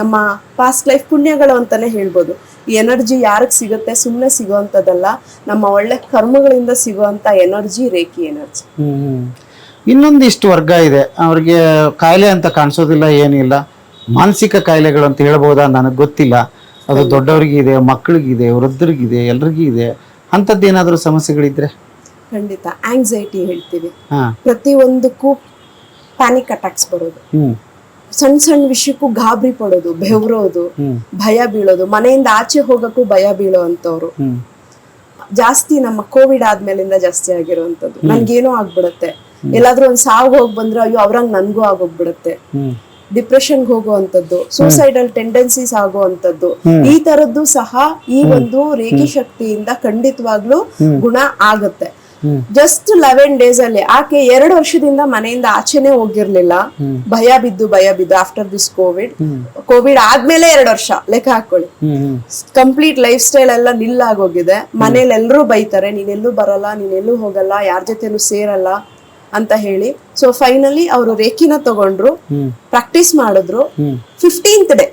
ನಮ್ಮ ಪಾಸ್ಟ್ ಲೈಫ್ ಪುಣ್ಯಗಳು ಅಂತಾನೆ ಹೇಳ್ಬೋದು. ಈ ಎನರ್ಜಿ ಯಾರಿಗೆ ಸಿಗುತ್ತೆ? ಸುಮ್ಮನೆ ಸಿಗೋವಂಥದ್ದಲ್ಲ ನಮ್ಮ ಒಳ್ಳೆ ಕರ್ಮಗಳಿಂದ ಸಿಗುವಂತ ಎನರ್ಜಿ ರೇಖಿ ಎನರ್ಜಿ. ಇನ್ನೊಂದಿಷ್ಟು ವರ್ಗ ಇದೆ. ಅವ್ರಿಗೆ ಕಾಯಿಲೆ ಅಂತ ಕಾಣಿಸೋದಿಲ್ಲ ಏನಿಲ್ಲ. ಮಾನಸಿಕ ಕಾಯಿಲೆಗಳು ಅಂತ ಹೇಳ್ಬೋದಾ ನನಗೆ ಗೊತ್ತಿಲ್ಲ. ಅದು ದೊಡ್ಡವರಿಗಿದೆ ಮಕ್ಕಳಿಗಿದೆ ವೃದ್ಧರಿಗಿದೆ ಎಲ್ರಿಗೂ ಇದೆ ಅಂಥದ್ದು ಏನಾದರೂ ಸಮಸ್ಯೆಗಳಿದ್ರೆ? ಖಂಡಿತ. ಆಂಗ್ಸೈಟಿ ಹೇಳ್ತೀವಿ. ಪ್ರತಿಯೊಂದಕ್ಕೂ ಪ್ಯಾನಿಕ್ ಅಟ್ಯಾಕ್ಸ್ ಬರೋದು. ಸಣ್ಣ ಸಣ್ಣ ವಿಷಯಕ್ಕೂ ಗಾಬರಿ ಪಡೋದು ಬೆವರೋದು ಭಯ ಬೀಳೋದು ಮನೆಯಿಂದ ಆಚೆ ಹೋಗಕ್ಕೂ ಭಯ ಬೀಳೋ ಅಂತವ್ರು ಜಾಸ್ತಿ ನಮ್ಮ ಕೋವಿಡ್ ಆದ್ಮೇಲಿಂದ ಜಾಸ್ತಿ ಆಗಿರುವಂತದ್ದು ನನ್ಗೇನೋ ಆಗ್ಬಿಡತ್ತೆ. ಎಲ್ಲಾದ್ರೂ ಒಂದ್ ಸಾವು ಹೋಗ್ ಬಂದ್ರೆ ಅಯ್ಯೋ ಅವ್ರಂಗ್ ನನ್ಗೂ ಆಗೋಗ್ಬಿಡತ್ತೆ. ಡಿಪ್ರೆಷನ್ಗೆ ಹೋಗುವಂತದ್ದು ಸೂಸೈಡಲ್ ಟೆಂಡೆನ್ಸೀಸ್ ಆಗುವಂತದ್ದು ಈ ತರದ್ದು ಸಹ ಈ ಒಂದು ರೇಖಿ ಶಕ್ತಿಯಿಂದ ಖಂಡಿತವಾಗ್ಲೂ ಗುಣ ಆಗುತ್ತೆ. ಜಸ್ಟ್ ಲೆವೆನ್ ಡೇಸ್ ಅಲ್ಲಿ ಆಕೆ ಎರಡು ವರ್ಷದಿಂದ ಮನೆಯಿಂದ ಆಚೆನೆ ಹೋಗಿರ್ಲಿಲ್ಲ. ಭಯ ಬಿದ್ದು ಭಯ ಬಿದ್ದು ಆಫ್ಟರ್ ದಿಸ್ ಕೋವಿಡ್ ಕೋವಿಡ್ ಆದ್ಮೇಲೆ ಎರಡು ವರ್ಷ ಲೆಕ್ಕ ಹಾಕೊಳ್ಳಿ. ಕಂಪ್ಲೀಟ್ ಲೈಫ್ ಸ್ಟೈಲ್ ಎಲ್ಲ ನಿಲ್ಲಾಗೋಗಿದೆ. ಮನೇಲಿ ಎಲ್ಲರೂ ಬೈತಾರೆ ನೀನೆಲ್ಲೂ ಬರಲ್ಲ ನೀನೆಲ್ಲೂ ಹೋಗಲ್ಲ ಯಾರ ಜೊತೆನೂ ಸೇರಲ್ಲ. ಅಂತ ಹೇಳಿ. ಸೊ ಫೈನಲಿ ಅವರು ರೇಖಿನ ತಗೊಂಡ್ರು. ಪ್ರಾಕ್ಟೀಸ್ ಮಾಡಿದ್ರು. Fifteenth day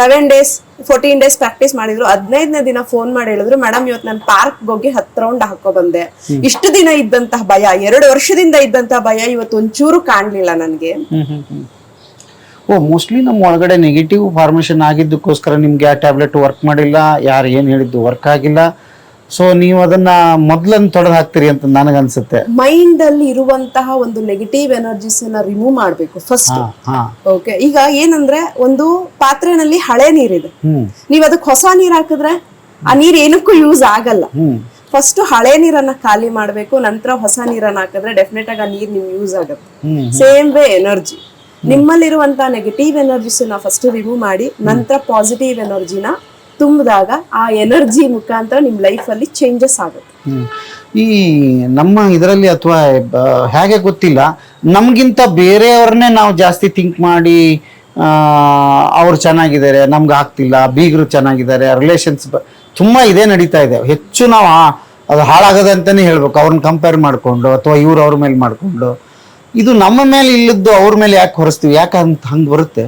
eleven days fourteen days practice ಮಾಡಿದ್ರು. ಹದಿನೈದನೇ ದಿನ ಫೋನ್ ಮಾಡಿ ಹೇಳಿದ್ರು ಮೇಡಮ್ ಇವತ್ತು ನಾನು ಪಾರ್ಕ್ ಹೋಗಿ ಹತ್ತು ರೌಂಡ್ ಹಾಕೋ ಬಂದೆ. ಇಷ್ಟು ದಿನ ಇದ್ದಂತಹ ಭಯ ಎರಡು ವರ್ಷದಿಂದ ಇದ್ದಂತಹ ಭಯ ಇವತ್ತು ಒಂಚೂರು ಕಾಣ್ಲಿಲ್ಲ ನನ್ಗೆ. ಓ ಮೋಸ್ಟ್ಲಿ ನಮ್ಮ ಒಳಗಡೆ ನೆಗೆಟಿವ್ ಫಾರ್ಮೇಷನ್ ಆಗಿದ್ದಕ್ಕೋಸ್ಕರ ನಿಮ್ಗೆ ಆ ಟ್ಯಾಬ್ಲೆಟ್ ವರ್ಕ್ ಮಾಡಿಲ್ಲ ಯಾರು ಏನು ಹೇಳಿದ್ದು ವರ್ಕ್ ಆಗಿಲ್ಲ. ಸೊ ನೀವು ಅದನ್ನ ಮೊದ್ಲನ್ನು ತೊಡೆದು ಹಾಕ್ತೀರಿ ಅಂತ ನನಗನ್ಸುತ್ತೆ ಮೈಂಡ್ ಅಲ್ಲಿ ಇರುವಂತಹ ಒಂದು ನೆಗೆಟಿವ್ ಎನರ್ಜೀಸ್ ರಿಮೂವ್ ಮಾಡ್ಬೇಕು ಫಸ್ಟ್ ಓಕೆ ಈಗ ಏನಂದ್ರೆ ಒಂದು ಪಾತ್ರೆನಲ್ಲಿ ಹಳೆ ನೀರಿದೆ. ನೀವ್ ಅದಕ್ಕೆ ಹೊಸ ನೀರ್ ಹಾಕಿದ್ರೆ ಆ ನೀರ್ ಏನಕ್ಕೂ ಯೂಸ್ ಆಗಲ್ಲ. ಫಸ್ಟ್ ಹಳೆ ನೀರನ್ನ ಖಾಲಿ ಮಾಡ್ಬೇಕು ನಂತರ ಹೊಸ ನೀರನ್ನ ಹಾಕಿದ್ರೆ ಡೆಫಿನೆಟ್ ಆಗಿ ಆ ನೀರ್ ನಿಮ್ಗೆ ಯೂಸ್ ಆಗುತ್ತೆ. ಸೇಮ್ ವೇ ಎನರ್ಜಿ ನಿಮ್ಮಲ್ಲಿರುವಂತಹ ನೆಗೆಟಿವ್ ಎನರ್ಜಿಸ್ ಫಸ್ಟ್ ರಿಮೂವ್ ಮಾಡಿ ನಂತರ ಪಾಸಿಟಿವ್ ಎನರ್ಜಿನ ತುಂಬಿದಾಗ ಆ ಎನರ್ಜಿ ಮುಖಾಂತರ ನಿಮ್ಮ ಲೈಫಲ್ಲಿ ಚೇಂಜಸ್ ಆಗುತ್ತೆ. ಈ ನಮ್ಮ ಇದರಲ್ಲಿ ಅಥವಾ ಹೇಗೆ ಗೊತ್ತಿಲ್ಲ. ನಮಗಿಂತ ಬೇರೆಯವ್ರನ್ನೇ ನಾವು ಜಾಸ್ತಿ ಥಿಂಕ್ ಮಾಡಿ ಅವ್ರು ಚೆನ್ನಾಗಿದ್ದಾರೆ, ನಮ್ಗೆ ಆಗ್ತಿಲ್ಲ, ಬೀಗರು ಚೆನ್ನಾಗಿದ್ದಾರೆ ರಿಲೇಷನ್ಸ್ ತುಂಬ ಇದೇ ನಡೀತಾ ಇದೆ. ಹೆಚ್ಚು ನಾವು ಅದು ಹಾಳಾಗದೆ ಅಂತಲೇ ಹೇಳ್ಬೇಕು. ಅವ್ರನ್ನ ಕಂಪೇರ್ ಮಾಡಿಕೊಂಡು ಅಥವಾ ಇವ್ರು ಅವ್ರ ಮೇಲೆ ಮಾಡಿಕೊಂಡು. ಇದು ನಮ್ಮ ಮೇಲೆ ಇಲ್ಲದ್ದು ಅವ್ರ ಮೇಲೆ ಯಾಕೆ ಹೊರಿಸ್ತೀವಿ? ಯಾಕೆ ಅಂತ ಹಂಗೆ ಬರುತ್ತೆ?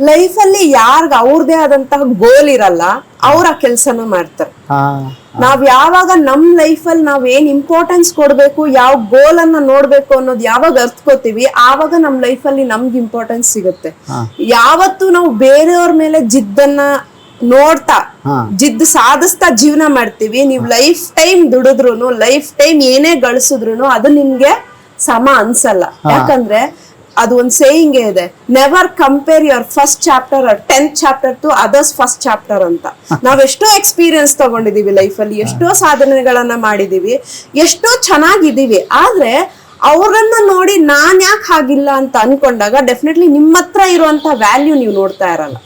ಲೈಫಲ್ಲಿ ಯಾರ್ಗ ಅವ್ರದೇ ಆದಂತಹ ಗೋಲ್ ಇರಲ್ಲ ಅವ್ರ ಆ ಕೆಲ್ಸನ ಮಾಡ್ತಾರೆ. ನಾವ್ ಯಾವಾಗ ನಮ್ ಅಲ್ಲಿ ನಾವ್ ಏನ್ ಇಂಪಾರ್ಟೆನ್ಸ್ ಕೊಡ್ಬೇಕು ಯಾವ ಗೋಲ್ ಅನ್ನ ನೋಡ್ಬೇಕು ಅನ್ನೋದು ಯಾವಾಗ ಅರ್ತ್ಕೋತೀವಿ ಆವಾಗ ನಮ್ ಲೈಫಲ್ಲಿ ನಮ್ಗೆ ಇಂಪಾರ್ಟೆನ್ಸ್ ಸಿಗುತ್ತೆ. ಯಾವತ್ತು ನಾವು ಬೇರೆಯವ್ರ ಮೇಲೆ ಜಿದ್ದನ್ನ ನೋಡ್ತಾ ಜಿದ್ದ ಜಿದ್ದು ಸಾಧಿಸ್ತಾ ಜೀವನ ಮಾಡ್ತೀವಿ. ನೀವು ಲೈಫ್ ಟೈಮ್ ದುಡಿದ್ರು ಲೈಫ್ ಟೈಮ್ ಏನೇ ಗಳಿಸಿದ್ರು ಅದು ನಿಮ್ಗೆ ಸಮ ಅನ್ಸಲ್ಲ. ಯಾಕಂದ್ರೆ ಅದು ಒಂದು ಸೇಯಿಂಗ್ ಇದೆ never compare your first chapter tenth chapter to others first chapter ಅಂತ. ನಾವ್ ಎಷ್ಟೋ ಎಕ್ಸ್ಪೀರಿಯನ್ಸ್ ತಗೊಂಡಿದೀವಿ ಲೈಫಲ್ಲಿ ಎಷ್ಟೋ ಸಾಧನೆಗಳನ್ನ ಮಾಡಿದೀವಿ, ಎಷ್ಟೋ ಚೆನ್ನಾಗಿದ್ದೀವಿ ಆದ್ರೆ ಅವ್ರನ್ನ ನೋಡಿ ನಾನ್ ಯಾಕೆ ಹಾಗಿಲ್ಲ ಅಂತ ಅನ್ಕೊಂಡಾಗ ಡೆಫಿನೆಟ್ಲಿ ನಿಮ್ಮ ಹತ್ರ ಇರುವಂತ ವ್ಯಾಲ್ಯೂ ನೀವು ನೋಡ್ತಾ ಇರಲ್ಲ.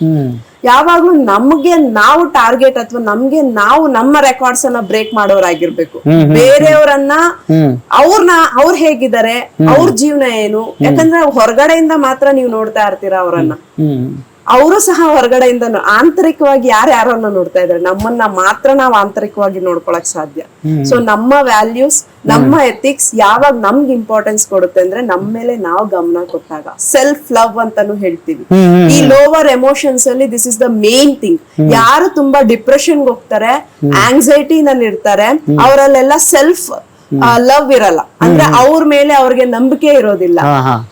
ಯಾವಾಗ್ಲೂ ನಮ್ಗೆ ನಾವು ಟಾರ್ಗೆಟ್ ಅಥವಾ ನಮ್ಗೆ ನಾವು ನಮ್ಮ ರೆಕಾರ್ಡ್ಸ್ ಅನ್ನ ಬ್ರೇಕ್ ಮಾಡೋರಾಗಿರ್ಬೇಕು. ಬೇರೆಯವರನ್ನ ಅವ್ರನ್ನ ಅವ್ರ್ ಹೇಗಿದ್ದಾರೆ ಅವ್ರ ಜೀವನ ಏನು? ಯಾಕಂದ್ರೆ ಹೊರಗಡೆಯಿಂದ ಮಾತ್ರ ನೀವು ನೋಡ್ತಾ ಇರ್ತೀರಾ ಅವರನ್ನ. ಅವರು ಸಹ ಹೊರಗಡೆಯಿಂದ ಆಂತರಿಕವಾಗಿ ಯಾರು ಯಾರನ್ನ ನೋಡ್ತಾ ಇದ್ದಾರೆ? ನಮ್ಮನ್ನ ಮಾತ್ರ ನಾವು ಆಂತರಿಕವಾಗಿ ನೋಡ್ಕೊಳಕ್ ಸಾಧ್ಯ. ಸೊ ನಮ್ಮ ವ್ಯಾಲ್ಯೂಸ್ ನಮ್ಮ ಎಥಿಕ್ಸ್ ಯಾವಾಗ ನಮ್ಗೆ ಇಂಪಾರ್ಟೆನ್ಸ್ ಕೊಡುತ್ತೆ ಅಂದ್ರೆ ನಮ್ಮ ಮೇಲೆ ನಾವು ಗಮನ ಕೊಟ್ಟಾಗ. ಸೆಲ್ಫ್ ಲವ್ ಅಂತಾನು ಹೇಳ್ತೀವಿ. ಈ ಲೋವರ್ ಎಮೋಷನ್ಸ್ ಅಲ್ಲಿ this is the main thing ಯಾರು ತುಂಬಾ ಡಿಪ್ರೆಷನ್ ಹೋಗ್ತಾರೆ ಆಂಗ್ಸೈಟಿ ನಲ್ಲಿ ಇರ್ತಾರೆ ಅವರಲ್ಲೆಲ್ಲ ಸೆಲ್ಫ್ ಲವ್ ಇರಲ್ಲ. ಅಂದ್ರೆ ಅವ್ರ ಮೇಲೆ ಅವ್ರಿಗೆ ನಂಬಿಕೆ ಇರೋದಿಲ್ಲ.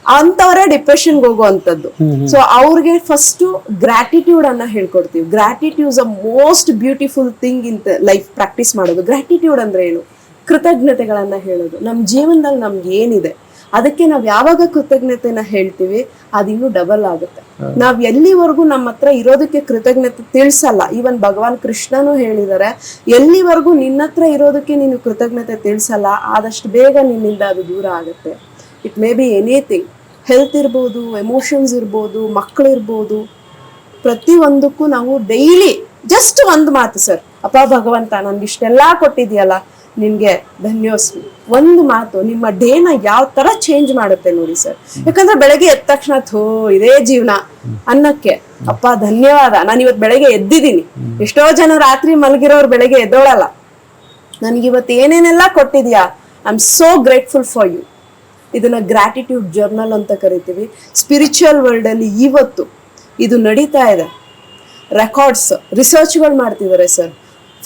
ಅಂತವರೇ ಡಿಪ್ರೆಷನ್ ಹೋಗುವಂತದ್ದು ಸೊ ಅವ್ರಿಗೆ ಫಸ್ಟ್ ಗ್ರಾಟಿಟ್ಯೂಡ್ ಅನ್ನ ಹೇಳ್ಕೊಡ್ತೀವಿ. Gratitude a most beautiful thing in life practice ಮಾಡೋದು. ಗ್ರಾಟಿಟ್ಯೂಡ್ ಅಂದ್ರೆ ಏನು? ಕೃತಜ್ಞತೆಗಳನ್ನ ಹೇಳೋದು. ನಮ್ ಜೀವನದಲ್ಲಿ ನಮ್ಗೆ ಏನಿದೆ? ಅದಕ್ಕೆ ನಾವ್ ಯಾವಾಗ ಕೃತಜ್ಞತೆನ ಹೇಳ್ತೀವಿ ಅದಿನ್ನೂ ಡಬಲ್ ಆಗುತ್ತೆ. ನಾವ್ ಎಲ್ಲಿವರೆಗೂ ನಮ್ಮ ಹತ್ರ ಇರೋದಕ್ಕೆ ಕೃತಜ್ಞತೆ ತಿಳಿಸಲ್ಲ. ಈವನ್ ಭಗವಾನ್ ಕೃಷ್ಣನು ಹೇಳಿದಾರೆ ಎಲ್ಲಿವರೆಗೂ ನಿನ್ನ ಹತ್ರ ಇರೋದಕ್ಕೆ ನೀನು ಕೃತಜ್ಞತೆ ತಿಳಿಸಲ್ಲ ಆದಷ್ಟು ಬೇಗ ನಿನ್ನಿಂದ ಅದು ದೂರ ಆಗುತ್ತೆ. It may be anything health ಇರ್ಬೋದು ಎಮೋಷನ್ಸ್ ಇರ್ಬೋದು ಮಕ್ಕಳಿರ್ಬೋದು ಪ್ರತಿಯೊಂದಕ್ಕೂ ನಾವು ಡೈಲಿ ಜಸ್ಟ್ ಒಂದು ಮಾತು ಸರ್ ಅಪ್ಪ ಭಗವಂತ ನನ್ಗೆ ಇಷ್ಟೆಲ್ಲಾ ಕೊಟ್ಟಿದ್ಯಲ್ಲ ನಿನ್ಗೆ ಧನ್ಯೋಸ್ಮಿ ಒಂದು ಮಾತು, ನಿಮ್ಮ ಡೇನ ಯಾವ ತರ ಚೇಂಜ್ ಮಾಡುತ್ತೆ ನೋಡಿ ಸರ್ ಯಾಕಂದ್ರೆ ಬೆಳಗ್ಗೆ ಎದ್ದ ತಕ್ಷಣ ಥೋ, ಇದೇ ಜೀವನ ಅನ್ನಕ್ಕೆ. ಅಪ್ಪ, ಧನ್ಯವಾದ. ನಾನು ಇವತ್ತು ಬೆಳಗ್ಗೆ ಎದ್ದಿದ್ದೀನಿ. ಎಷ್ಟೋ ಜನ ರಾತ್ರಿ ಮಲಗಿರೋರು ಬೆಳಗ್ಗೆ ಎದ್ದೋಳಲ್ಲ. ನನಗಿವತ್ತು ಏನೇನೆಲ್ಲ ಕೊಟ್ಟಿದ್ಯಾ? I am so grateful for you ಇದನ್ನ ಗ್ರಾಟಿಟ್ಯೂಡ್ ಜರ್ನಲ್ ಅಂತ ಕರಿತೀವಿ. ಸ್ಪಿರಿಚುವಲ್ ವರ್ಲ್ಡ್ ಅಲ್ಲಿ ಇವತ್ತು ಇದು ನಡೀತಾ ಇದೆ. ರೆಕಾರ್ಡ್ಸ್ ರಿಸರ್ಚ್ಗಳು ಮಾಡ್ತಿದ್ದಾರೆ ಸರ್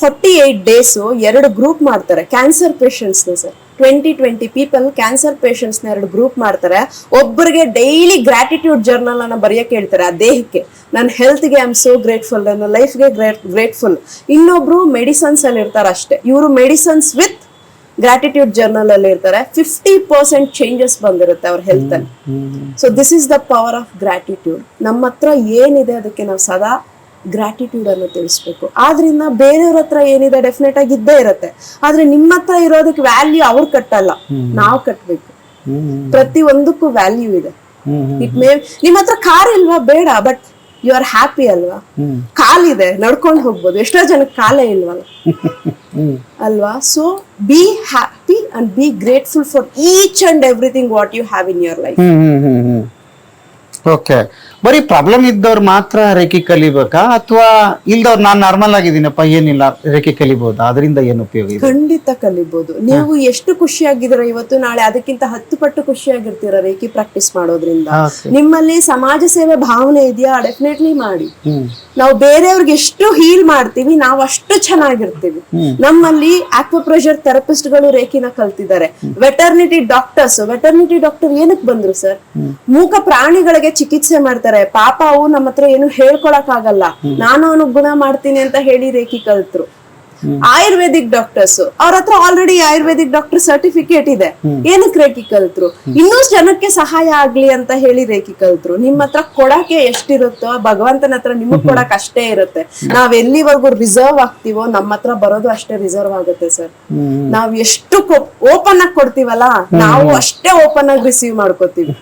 ಫಾರ್ಟಿ ಏಟ್ ಡೇಸು ಎರಡು ಗ್ರೂಪ್ ಮಾಡ್ತಾರೆ. ಕ್ಯಾನ್ಸರ್ ಪೇಷಂಟ್ಸ್ನ sir. Twenty twenty people cancer ಪೇಷಂಟ್ಸ್ನ ಎರಡು ಗ್ರೂಪ್ ಮಾಡ್ತಾರೆ. ಒಬ್ಬರಿಗೆ ಡೈಲಿ ಗ್ರಾಟಿಟ್ಯೂಡ್ ಜರ್ನಲ್ ಅನ್ನ ಬರೆಯಕ್ಕೆ ಹೇಳ್ತಾರೆ ಆ ದೇಹಕ್ಕೆ. ನನ್ನ ಹೆಲ್ತ್ಗೆ ಐ ಆಮ್ ಸೋ ಗ್ರೇಟ್ಫುಲ್ ನನ್ನ ಲೈಫ್ಗೆ ಗ್ರೇಟ್ ಗ್ರೇಟ್ಫುಲ್ ಇನ್ನೊಬ್ರು ಮೆಡಿಸನ್ಸ್ ಅಲ್ಲಿ ಇರ್ತಾರೆ ಅಷ್ಟೇ. ಇವರು ಮೆಡಿಸನ್ಸ್ ವಿತ್ ಗ್ರಾಟಿಟ್ಯೂಡ್ ಜರ್ನಲ್ ಅಲ್ಲಿ ಇರ್ತಾರೆ. ಫಿಫ್ಟಿ ಪರ್ಸೆಂಟ್ ಚೇಂಜಸ್ ಬಂದಿರುತ್ತೆ ಅವ್ರ ಹೆಲ್ತ್ ಅಲ್ಲಿ. So this is the power of gratitude ನಮ್ಮ ಹತ್ರ ಏನಿದೆ ಅದಕ್ಕೆ ನಾವು ಸದಾ ಗ್ರಾಟಿಟ್ಯೂಡ್ ಅನ್ನು ತಿಳಿಸ್ಬೇಕು. ಆದ್ರಿಂದ ಬೇರೆಯವ್ರ ಹತ್ರ ಏನಿದೆ ಡೆಫಿನೆಟ್ ಆಗಿ ಇದ್ದೇ ಇರುತ್ತೆ. ಆದ್ರೆ ನಿಮ್ಮ ಹತ್ರ ಇರೋದಕ್ಕೆ ವ್ಯಾಲ್ಯೂ ಅವ್ರು ಕಟ್ಟಲ್ಲ. ನಾವು ಕಟ್ಬೇಕು. ಪ್ರತಿ ಒಂದಕ್ಕೂ ವ್ಯಾಲ್ಯೂ ಇದೆ. ಇಟ್ ಮೇ ನಿಮ್ಮ ಹತ್ರ ಕಾರ್ ಇಲ್ವಾ? ಬೇಡ ಬಟ್ ಯು ಆರ್ ಹ್ಯಾಪಿ ಅಲ್ವಾ? ಕಾಲಿದೆ ನಡ್ಕೊಂಡು ಹೋಗ್ಬೋದು. ಎಷ್ಟೋ ಜನಕ್ಕೆ ಕಾಲೇ ಇಲ್ವಲ್ಲ. ಅಲ್ವಾ? So be happy and be grateful for each and everything what you have in your life okay ಬರೀ ಪ್ರಾಬ್ಲಮ್ ಇದ್ದವ್ರು ಮಾತ್ರ ರೇಖೆ ಕಲಿಬೇಕಾ? ಅಥವಾ ಇಲ್ದವ್ರು ನಾನು ನಾರ್ಮಲ್ ಆಗಿದ್ದೀನಪ್ಪ ಏನಿಲ್ಲ ರೇಖೆ ಕಲಿಬಹುದು ಅದರಿಂದ ಏನು ಉಪಯೋಗ ಇದೆ? ಖಂಡಿತ ಕಲಿಬಹುದು ನೀವು ಎಷ್ಟು ಖುಷಿಯಾಗಿದ್ದೀರ ಇವತ್ತು ನಾಳೆ ಅದಕ್ಕಿಂತ ಹತ್ತು ಪಟ್ಟು ಖುಷಿಯಾಗಿರ್ತೀರ ರೇಖೆ ಪ್ರಾಕ್ಟೀಸ್ ಮಾಡೋದ್ರಿಂದ? ನಿಮ್ಮಲ್ಲಿ ಸಮಾಜ ಸೇವೆ ಭಾವನೆ ಇದೆಯಾ? ಡೆಫಿನೆಟ್ಲಿ ಮಾಡಿ. ನಾವು ಬೇರೆಯವ್ರಿಗೆ ಎಷ್ಟು ಹೀಲ್ ಮಾಡ್ತೀವಿ ನಾವು ಅಷ್ಟು ಚೆನ್ನಾಗಿರ್ತೀವಿ. ನಮ್ಮಲ್ಲಿ ಆಕ್ವಪ್ರೆಷರ್ ಥೆರಪಿಸ್ಟ್ಗಳು ರೇಖಿನ ಕಲ್ತಿದ್ದಾರೆ. ವೆಟರ್ನಿಟಿ ಡಾಕ್ಟರ್ಸ್ ವೆಟರ್ನಿಟಿ ಡಾಕ್ಟರ್ ಏನಕ್ಕೆ ಬಂದ್ರು ಸರ್? ಮೂಕ ಪ್ರಾಣಿಗಳಿಗೆ ಚಿಕಿತ್ಸೆ ಮಾಡ್ತಾರೆ. ಪಾಪ ಅವು ನಮ್ಮ ಹತ್ರ ಏನು ಹೇಳ್ಕೊಳಕ್ ಆಗಲ್ಲ ನಾನು ಅವನು ಗುಣ ಮಾಡ್ತೀನಿ ಅಂತ ಹೇಳಿ ರೇಖಿ ಕಲ್ತ್ರು ಆಯುರ್ವೇದಿಕ್ ಡಾಕ್ಟರ್ಸ್ ಅವ್ರ ಹತ್ರ ಆಲ್ರೆಡಿ ಆಯುರ್ವೇದಿಕ್ ಡಾಕ್ಟರ್ ಸರ್ಟಿಫಿಕೇಟ್ ಇದೆ. ಏನಕ್ಕೆ ರೇಖಿ ಕಲ್ತ್ರು ಇನ್ನೂ ಜನಕ್ಕೆ ಸಹಾಯ ಆಗ್ಲಿ ಅಂತ ಹೇಳಿ ರೇಖಿ ಕಲ್ತ್ರು ನಿಮ್ ಹತ್ರ ಕೊಡಕ್ಕೆ ಎಷ್ಟಿರುತ್ತೋ, ಭಗವಂತನ ಹತ್ರ ನಿಮಗ್ ಕೊಡಕ್ ಅಷ್ಟೇ ಇರುತ್ತೆ. ನಾವ್ ಎಲ್ಲಿವರೆಗೂ ರಿಸರ್ವ್ ಆಗ್ತೀವೋ, ನಮ್ಮ ಹತ್ರ ಬರೋದು ಅಷ್ಟೇ ರಿಸರ್ವ್ ಆಗುತ್ತೆ ಸರ್. ನಾವ್ ಎಷ್ಟು ಓಪನ್ ಆಗಿ ಕೊಡ್ತೀವಲ್ಲ, ನಾವು ಅಷ್ಟೇ ಓಪನ್ ಆಗಿ ರಿಸೀವ್ ಮಾಡ್ಕೋತೀವಿ.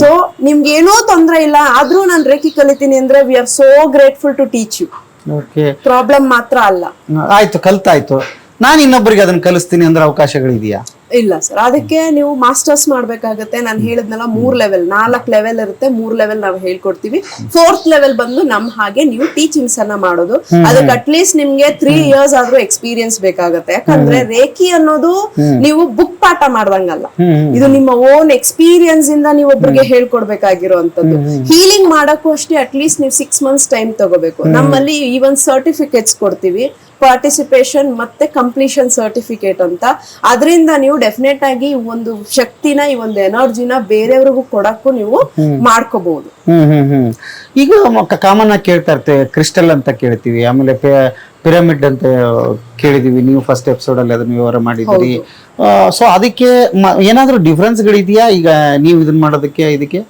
ಸೊ ನಿಮ್ಗೆ ಏನೋ ತೊಂದ್ರೆ ಇಲ್ಲ, ಆದ್ರೂ ನಾನು ರೇಖಿ ಕಲಿತೀನಿ ಅಂದ್ರೆ we are so grateful to teach you okay problem ಮಾತ್ರ ಅಲ್ಲ. ಆಯ್ತು ಕಲ್ತಾಯ್ತು. ನಾನು ಇನ್ನೊಬ್ಬರಿಗೆ ಅದನ್ನ ಕಲಿಸ್ತೀನಿ ಅಂದ್ರೆ ಅವಕಾಶಗಳಿದೆಯಾ? ಇಲ್ಲ ಸರ್ ಅದಕ್ಕೆ ನೀವು ಮಾಸ್ಟರ್ಸ್ ಮಾಡ್ಬೇಕಾಗತ್ತೆ. ನಾನು ಹೇಳಿದ್ನಲ್ಲ ಮೂರ್ ಲೆವೆಲ್ ನಾಲ್ಕು ಲೆವೆಲ್ ಇರುತ್ತೆ ಮೂರ್ ಲೆವೆಲ್ ನಾವು ಹೇಳ್ಕೊಡ್ತೀವಿ. ಫೋರ್ತ್ ಲೆವೆಲ್ ಬಂದು ನಮ್ ಹಾಗೆ ನೀವು ಟೀಚಿಂಗ್ಸ್ ಅನ್ನ ಮಾಡೋದು. ಅದಕ್ಕೆ ಅಟ್ಲೀಸ್ಟ್ ನಿಮ್ಗೆ ತ್ರೀ ಇಯರ್ಸ್ ಆದ್ರೂ ಎಕ್ಸ್ಪೀರಿಯನ್ಸ್ ಬೇಕಾಗತ್ತೆ. ಯಾಕಂದ್ರೆ ರೇಖಿ ಅನ್ನೋದು ನೀವು ಬುಕ್ ಪಾಠ ಮಾಡ್ದಂಗಲ್ಲ. ಇದು ನಿಮ್ಮ ಓನ್ ಎಕ್ಸ್ಪೀರಿಯನ್ಸ್ ಇಂದ ನೀವು ಒಬ್ರಿಗೆ ಹೇಳ್ಕೊಡ್ಬೇಕಾಗಿರುವಂತದ್ದು ಹೀಲಿಂಗ್ ಮಾಡಕ್ಕೂ ಅಷ್ಟೇ ಅಟ್ಲೀಸ್ಟ್ ನೀವು ಸಿಕ್ಸ್ ಮಂತ್ಸ್ ಟೈಮ್ ತಗೋಬೇಕು. ನಮ್ಮಲ್ಲಿ ಈವನ್ ಸರ್ಟಿಫಿಕೇಟ್ಸ್ ಕೊಡ್ತೀವಿ. ಪಾರ್ಟಿಸಿಪೇಷನ್ ಮತ್ತೆ ಕಂಪ್ಲೀಷನ್ ಸರ್ಟಿಫಿಕೇಟ್ ಅಂತ. ಅದರಿಂದ ನೀವು ಡೆಫಿನೆಟ್ ಆಗಿ ಈ ಒಂದು ಶಕ್ತಿನ ಈ ಒಂದು ಎನರ್ಜಿನ ಬೇರೆಯವ್ರಿಗೂ ಕೊಡಕ್ಕೂ ನೀವು ಮಾಡ್ಕೋಬಹುದು. ಈಗ ಕಾಮನ್ ಆಗಿ ಕೇಳ್ತಾ ಇರ್ತೇವೆ ಕ್ರಿಸ್ಟಲ್ ಅಂತ ಕೇಳ್ತೀವಿ. ಆಮೇಲೆ ಪಿರಮಿಡ್ ಅಂತ ಕೇಳಿದೀವಿ. ನೀವು ಫಸ್ಟ್ ಎಪಿಸೋಡ್ ಅಲ್ಲಿ ಅದನ್ನ ವಿವರ ಮಾಡಿದ್ರಿ ಸೊ ಅದಕ್ಕೆ ಏನಾದ್ರೂ ಡಿಫ್ರೆನ್ಸ್ ಡಿಫ್ರೆನ್ಸ್ಗಳಿದೆಯಾ ಈಗ ನೀವು ಇದನ್ನ ಮಾಡೋದಕ್ಕೆ ಇದಕ್ಕೆ?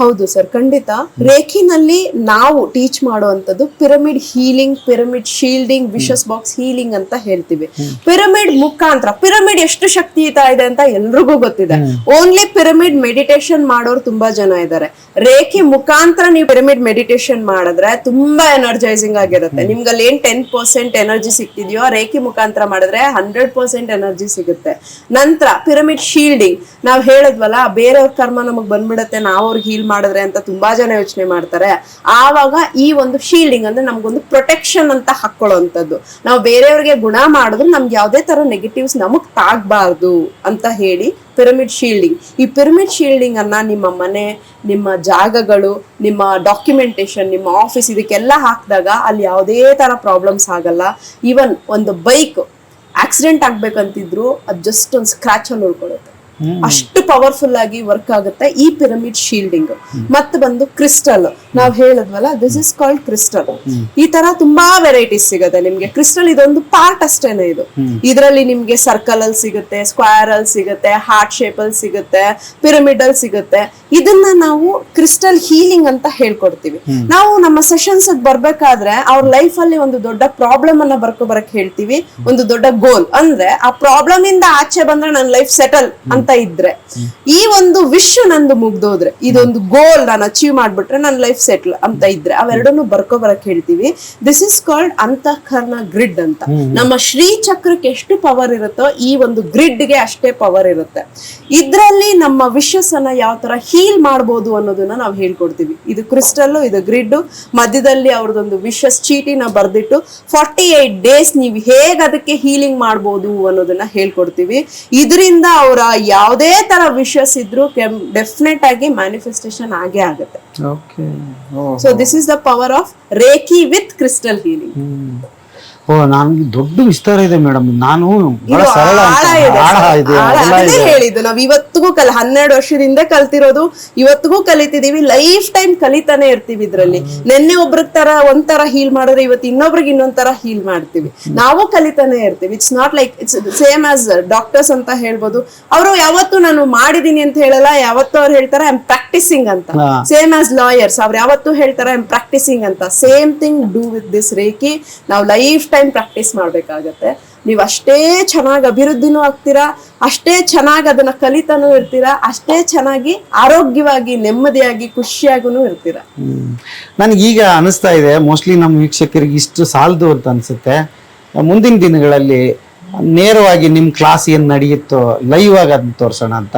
ಹೌದು ಸರ್, ಖಂಡಿತ. ರೇಖಿನಲ್ಲಿ ನಾವು ಟೀಚ್ ಮಾಡುವಂತದ್ದು pyramid healing pyramid shielding wishes box healing ಅಂತ ಹೇಳ್ತೀವಿ. ಪಿರಮಿಡ್ ಮುಖಾಂತರ ಪಿರಮಿಡ್ ಎಷ್ಟು ಶಕ್ತಿಯುತ ಇದೆ ಅಂತ ಎಲ್ರಿಗೂ ಗೊತ್ತಿದೆ. ಓನ್ಲಿ ಪಿರಮಿಡ್ ಮೆಡಿಟೇಷನ್ ಮಾಡೋರು ತುಂಬಾ ಜನ ಇದ್ದಾರೆ. ರೇಖೆ ಮುಖಾಂತರ ನೀವು ಪಿರಮಿಡ್ ಮೆಡಿಟೇಷನ್ ಮಾಡಿದ್ರೆ ತುಂಬಾ ಎನರ್ಜೈಸಿಂಗ್ ಆಗಿರುತ್ತೆ. ನಿಮ್ಗೆ ಅಲ್ಲಿ ಏನ್ ಟೆನ್ ಪರ್ಸೆಂಟ್ ಎನರ್ಜಿ ಸಿಗ್ತಿದ್ಯೋ ರೇಖೆ ಮುಖಾಂತರ ಮಾಡಿದ್ರೆ ಹಂಡ್ರೆಡ್ ಪರ್ಸೆಂಟ್ ಎನರ್ಜಿ ಸಿಗುತ್ತೆ. ನಂತರ ಪಿರಮಿಡ್ ಶೀಲ್ಡಿಂಗ್ ನಾವ್ ಹೇಳದ್ವಲ್ಲ, ಬೇರೆಯವ್ರ ಕರ್ಮ ನಮಗ್ ಬಂದ್ಬಿಡತ್ತೆ, ನಾವ್ ಅವ್ರಿಗೆ ಹೀಲ್ ಮಾಡಿದ್ರೆ ಅಂತ ತುಂಬಾ ಜನ ಯೋಚನೆ ಮಾಡ್ತಾರೆ. ಆವಾಗ ಈ ಒಂದು ಶೀಲ್ಡಿಂಗ್ ಅಂದ್ರೆ ನಮ್ಗೊಂದು ಪ್ರೊಟೆಕ್ಷನ್ ಅಂತ ಹಾಕೊಳ್ಳೋಂಥದ್ದು ನಾವು ಬೇರೆಯವ್ರಿಗೆ ಗುಣ ಮಾಡಿದ್ರೆ ನಮ್ಗೆ ಯಾವ್ದೇ ತರ ನೆಗೆಟಿವ್ಸ್ ನಮಗ್ ತಾಗಬಾರ್ದು ಅಂತ ಹೇಳಿ ಪಿರಮಿಡ್ ಶೀಲ್ಡಿಂಗ್ ಈ ಪಿರಮಿಡ್ ಶೀಲ್ಡಿಂಗ್ ಅನ್ನ ನಿಮ್ಮ ಮನೆ, ನಿಮ್ಮ ಜಾಗಗಳು, ನಿಮ್ಮ ಡಾಕ್ಯುಮೆಂಟೇಶನ್ ನಿಮ್ಮ ಆಫೀಸ್ ಇದಕ್ಕೆಲ್ಲ ಹಾಕಿದಾಗ ಅಲ್ಲಿ ಯಾವುದೇ ತರ ಪ್ರಾಬ್ಲಮ್ಸ್ ಆಗಲ್ಲ. ಈವನ್ ಒಂದು ಬೈಕ್ ಆಕ್ಸಿಡೆಂಟ್ ಆಗ್ಬೇಕಂತಿದ್ರು ಅದು ಜಸ್ಟ್ ಒಂದು ಸ್ಕ್ರಾಚ್ ಅಲ್ಲಿ ಉಳ್ಕೊಳ್ಳುತ್ತೆ. ಅಷ್ಟು ಪವರ್ಫುಲ್ ಆಗಿ ವರ್ಕ್ ಆಗುತ್ತೆ ಈ ಪಿರಮಿಡ್ ಶೀಲ್ಡಿಂಗ್ ಮತ್ತೆ ಬಂದು ಕ್ರಿಸ್ಟಲ್ ನಾವ್ ಹೇಳಿದ್ವಲ್ಲ ದಿಸ್ ಇಸ್ ಕಾಲ್ಡ್ ಕ್ರಿಸ್ಟಲ್ ಈ ತರ ತುಂಬಾ ವೆರೈಟೀಸ್ ಸಿಗುತ್ತೆ ನಿಮ್ಗೆ. ಕ್ರಿಸ್ಟಲ್ ಇದೊಂದು ಪಾರ್ಟ್ ಅಷ್ಟೇನೆ ಇದು. ಇದರಲ್ಲಿ ನಿಮ್ಗೆ ಸರ್ಕಲ್ ಅಲ್ಲಿ ಸಿಗುತ್ತೆ ಸ್ಕ್ವೇರ್ ಅಲ್ಲಿ ಸಿಗುತ್ತೆ ಹಾರ್ಟ್ ಶೇಪ್ ಅಲ್ಲಿ ಸಿಗುತ್ತೆ ಪಿರಮಿಡ್ ಅಲ್ಲಿ ಸಿಗುತ್ತೆ. ಇದನ್ನ ನಾವು ಕ್ರಿಸ್ಟಲ್ ಹೀಲಿಂಗ್ ಅಂತ ಹೇಳ್ಕೊಡ್ತೀವಿ. ನಾವು ನಮ್ಮ ಸೆಷನ್ಸ್ ಬರ್ಬೇಕಾದ್ರೆ ಅವ್ರ ಲೈಫ್ ಅಲ್ಲಿ ಒಂದು ದೊಡ್ಡ ಪ್ರಾಬ್ಲಮ್ ಅನ್ನ ಬರ್ಕೊ ಬರಕ್ ಹೇಳ್ತೀವಿ. ಒಂದು ದೊಡ್ಡ ಗೋಲ್ ಅಂದ್ರೆ ಆ ಪ್ರಾಬ್ಲಮ್ ಇಂದ ಆಚೆ ಬಂದ್ರೆ ನನ್ನ ಲೈಫ್ ಸೆಟಲ್ ಅಂತ ಇದ್ರೆ. ಈ ಒಂದು ವಿಶ್ ನಂದು ಮುಗ್ದೋದ್ರೆ ಇದೊಂದು ಗೋಲ್ ನಾನು ಅಚೀವ್ ಮಾಡ್ಬಿಟ್ರೆ ನನ್ನ ಲೈಫ್ ಸೆಟಲ್ ಅಂತ ಇದ್ರೆ ಅವೆರಡನ್ನು ಬರ್ಕೊ ಬರಕ್ ಹೇಳ್ತೀವಿ. ದಿಸ್ ಇಸ್ ಕಾಲ್ಡ್ ಅಂತಃಕರ್ಣ ಗ್ರಿಡ್ ಅಂತ. ನಮ್ಮ ಶ್ರೀ ಚಕ್ರಕ್ಕೆ ಎಷ್ಟು ಪವರ್ ಇರುತ್ತೋ ಈ ಒಂದು ಗ್ರಿಡ್ಗೆ ಅಷ್ಟೇ ಪವರ್ ಇರುತ್ತೆ. ಇದ್ರಲ್ಲಿ ನಮ್ಮ ವಿಶಸ್ ಅನ್ನ ಯಾವ ತರ ಹೀಲ್ ಮಾಡ್ಬೋದು ಅನ್ನೋದನ್ನ ನಾವು ಹೇಳ್ಕೊಡ್ತೀವಿ. ಇದು ಕ್ರಿಸ್ಟಲ್ ಇದು ಗ್ರಿಡ್ ಮಧ್ಯದಲ್ಲಿ ಅವ್ರದ್ದೊಂದು ವಿಶಸ್ ಚೀಟಿನ ಬರ್ದಿಟ್ಟು ಫಾರ್ಟಿ ಏಟ್ ಡೇಸ್ ನೀವು ಹೇಗೆ ಅದಕ್ಕೆ ಹೀಲಿಂಗ್ ಮಾಡ್ಬೋದು ಅನ್ನೋದನ್ನ ಹೇಳ್ಕೊಡ್ತೀವಿ. ಇದರಿಂದ ಅವರ ಯಾವುದೇ ತರ ವಿಶಸ್ ಇದ್ರು ಡೆಫಿನೆಟ್ ಆಗಿ ಮ್ಯಾನಿಫೆಸ್ಟೇಷನ್ ಆಗೇ ಆಗುತ್ತೆ. So this is the power of Reiki with crystal healing ಓ ನನ್ಗೆ ದೊಡ್ಡ ವಿಸ್ತಾರ ಇದೆ ಮೇಡಮ್ ನಾನು ಬಹಳ ಇದು ಸರಳ ಆಳ ಅಂತ- ಇದೆ ಆಳ sir. ಇದೆ ಆಳ ಅಗಲ ಅದನ್ನೇ ಇದೆ. ಹೇಳಿದ್ದು. ನಾವ್ ಇವತ್ತಿಗೂ ಕಲ ಹನ್ನೆರಡು ವರ್ಷದಿಂದ ಕಲ್ತಿರೋದು. ಇವತ್ತಿಗೂ ಕಲಿತಿದೀವಿ. ಲೈಫ್ ಟೈಮ್ ಕಲಿತಾನೆ ಇರ್ತೀವಿ ಇದ್ರಲ್ಲಿ. ನಿನ್ನೆ ಒಬ್ರಿಗೆ ತರ ಒಂದ್ ತರ ಹೀಲ್ ಮಾಡಿದ್ರೆ ಇವತ್ತು ಇನ್ನೊಬ್ರಿಗೆ ಇನ್ನೊಂದ್ ತರ ಹೀಲ್ ಮಾಡ್ತೀವಿ. ನಾವು ಕಲಿತಾನೆ ಇರ್ತೀವಿ. It's not like it's same as doctors ಅಂತ ಹೇಳ್ಬೋದು. ಅವರು ಯಾವತ್ತು ನಾನು ಮಾಡಿದೀನಿ ಅಂತ ಹೇಳಲ್ಲ. ಯಾವತ್ತು ಅವ್ರು ಹೇಳ್ತಾರೆ ಐ ಆಮ್ ಪ್ರಾಕ್ಟಿಸಿಂಗ್ ಅಂತ. ಹಾ. ಸೇಮ್ ಆಸ್ ಲಾಯರ್ಸ್ ಅವ್ರು ಯಾವತ್ತು ಹೇಳ್ತಾರೆ ಐ ಆಮ್ ಪ್ರಾಕ್ಟಿಸಿಂಗ್ ಅಂತ. Same thing do with this Reiki ನಾವು ಲೈಫ್ ಟೈಮ್ ಪ್ರಾಕ್ಟೀಸ್ ಮಾಡ್ಬೇಕಾಗತ್ತೆ. ನೀವು ಅಷ್ಟೇ ಚೆನ್ನಾಗಿ ಅಭಿವೃದ್ಧಿನೂ ಆಗ್ತೀರಾ, ಅಷ್ಟೇ ಚೆನ್ನಾಗಿ ಅದನ್ನ ಕಲಿತಾನೂ ಇರ್ತೀರಾ, ಅಷ್ಟೇ ಚೆನ್ನಾಗಿ ಆರೋಗ್ಯವಾಗಿ, ನೆಮ್ಮದಿಯಾಗಿ ಖುಷಿಯಾಗೂ ಇರ್ತೀರಾ? ನನಗೆ ಈಗ ಅನಿಸ್ತಾ ಇದೆ, ಮೋಸ್ಟ್ಲಿ ನಮ್ಮ ವೀಕ್ಷಕರಿಗೆ ಇಷ್ಟು ಸಾಲದು ಅಂತ ಅನ್ಸುತ್ತೆ. ಮುಂದಿನ ದಿನಗಳಲ್ಲಿ ನೇರವಾಗಿ ನಿಮ್ಮ ಕ್ಲಾಸ್ ಏನು ನಡೆಯುತ್ತೋ ಲೈವ್ ಆಗಿ ಅದನ್ನ ತೋರ್ಸೋಣ ಅಂತ.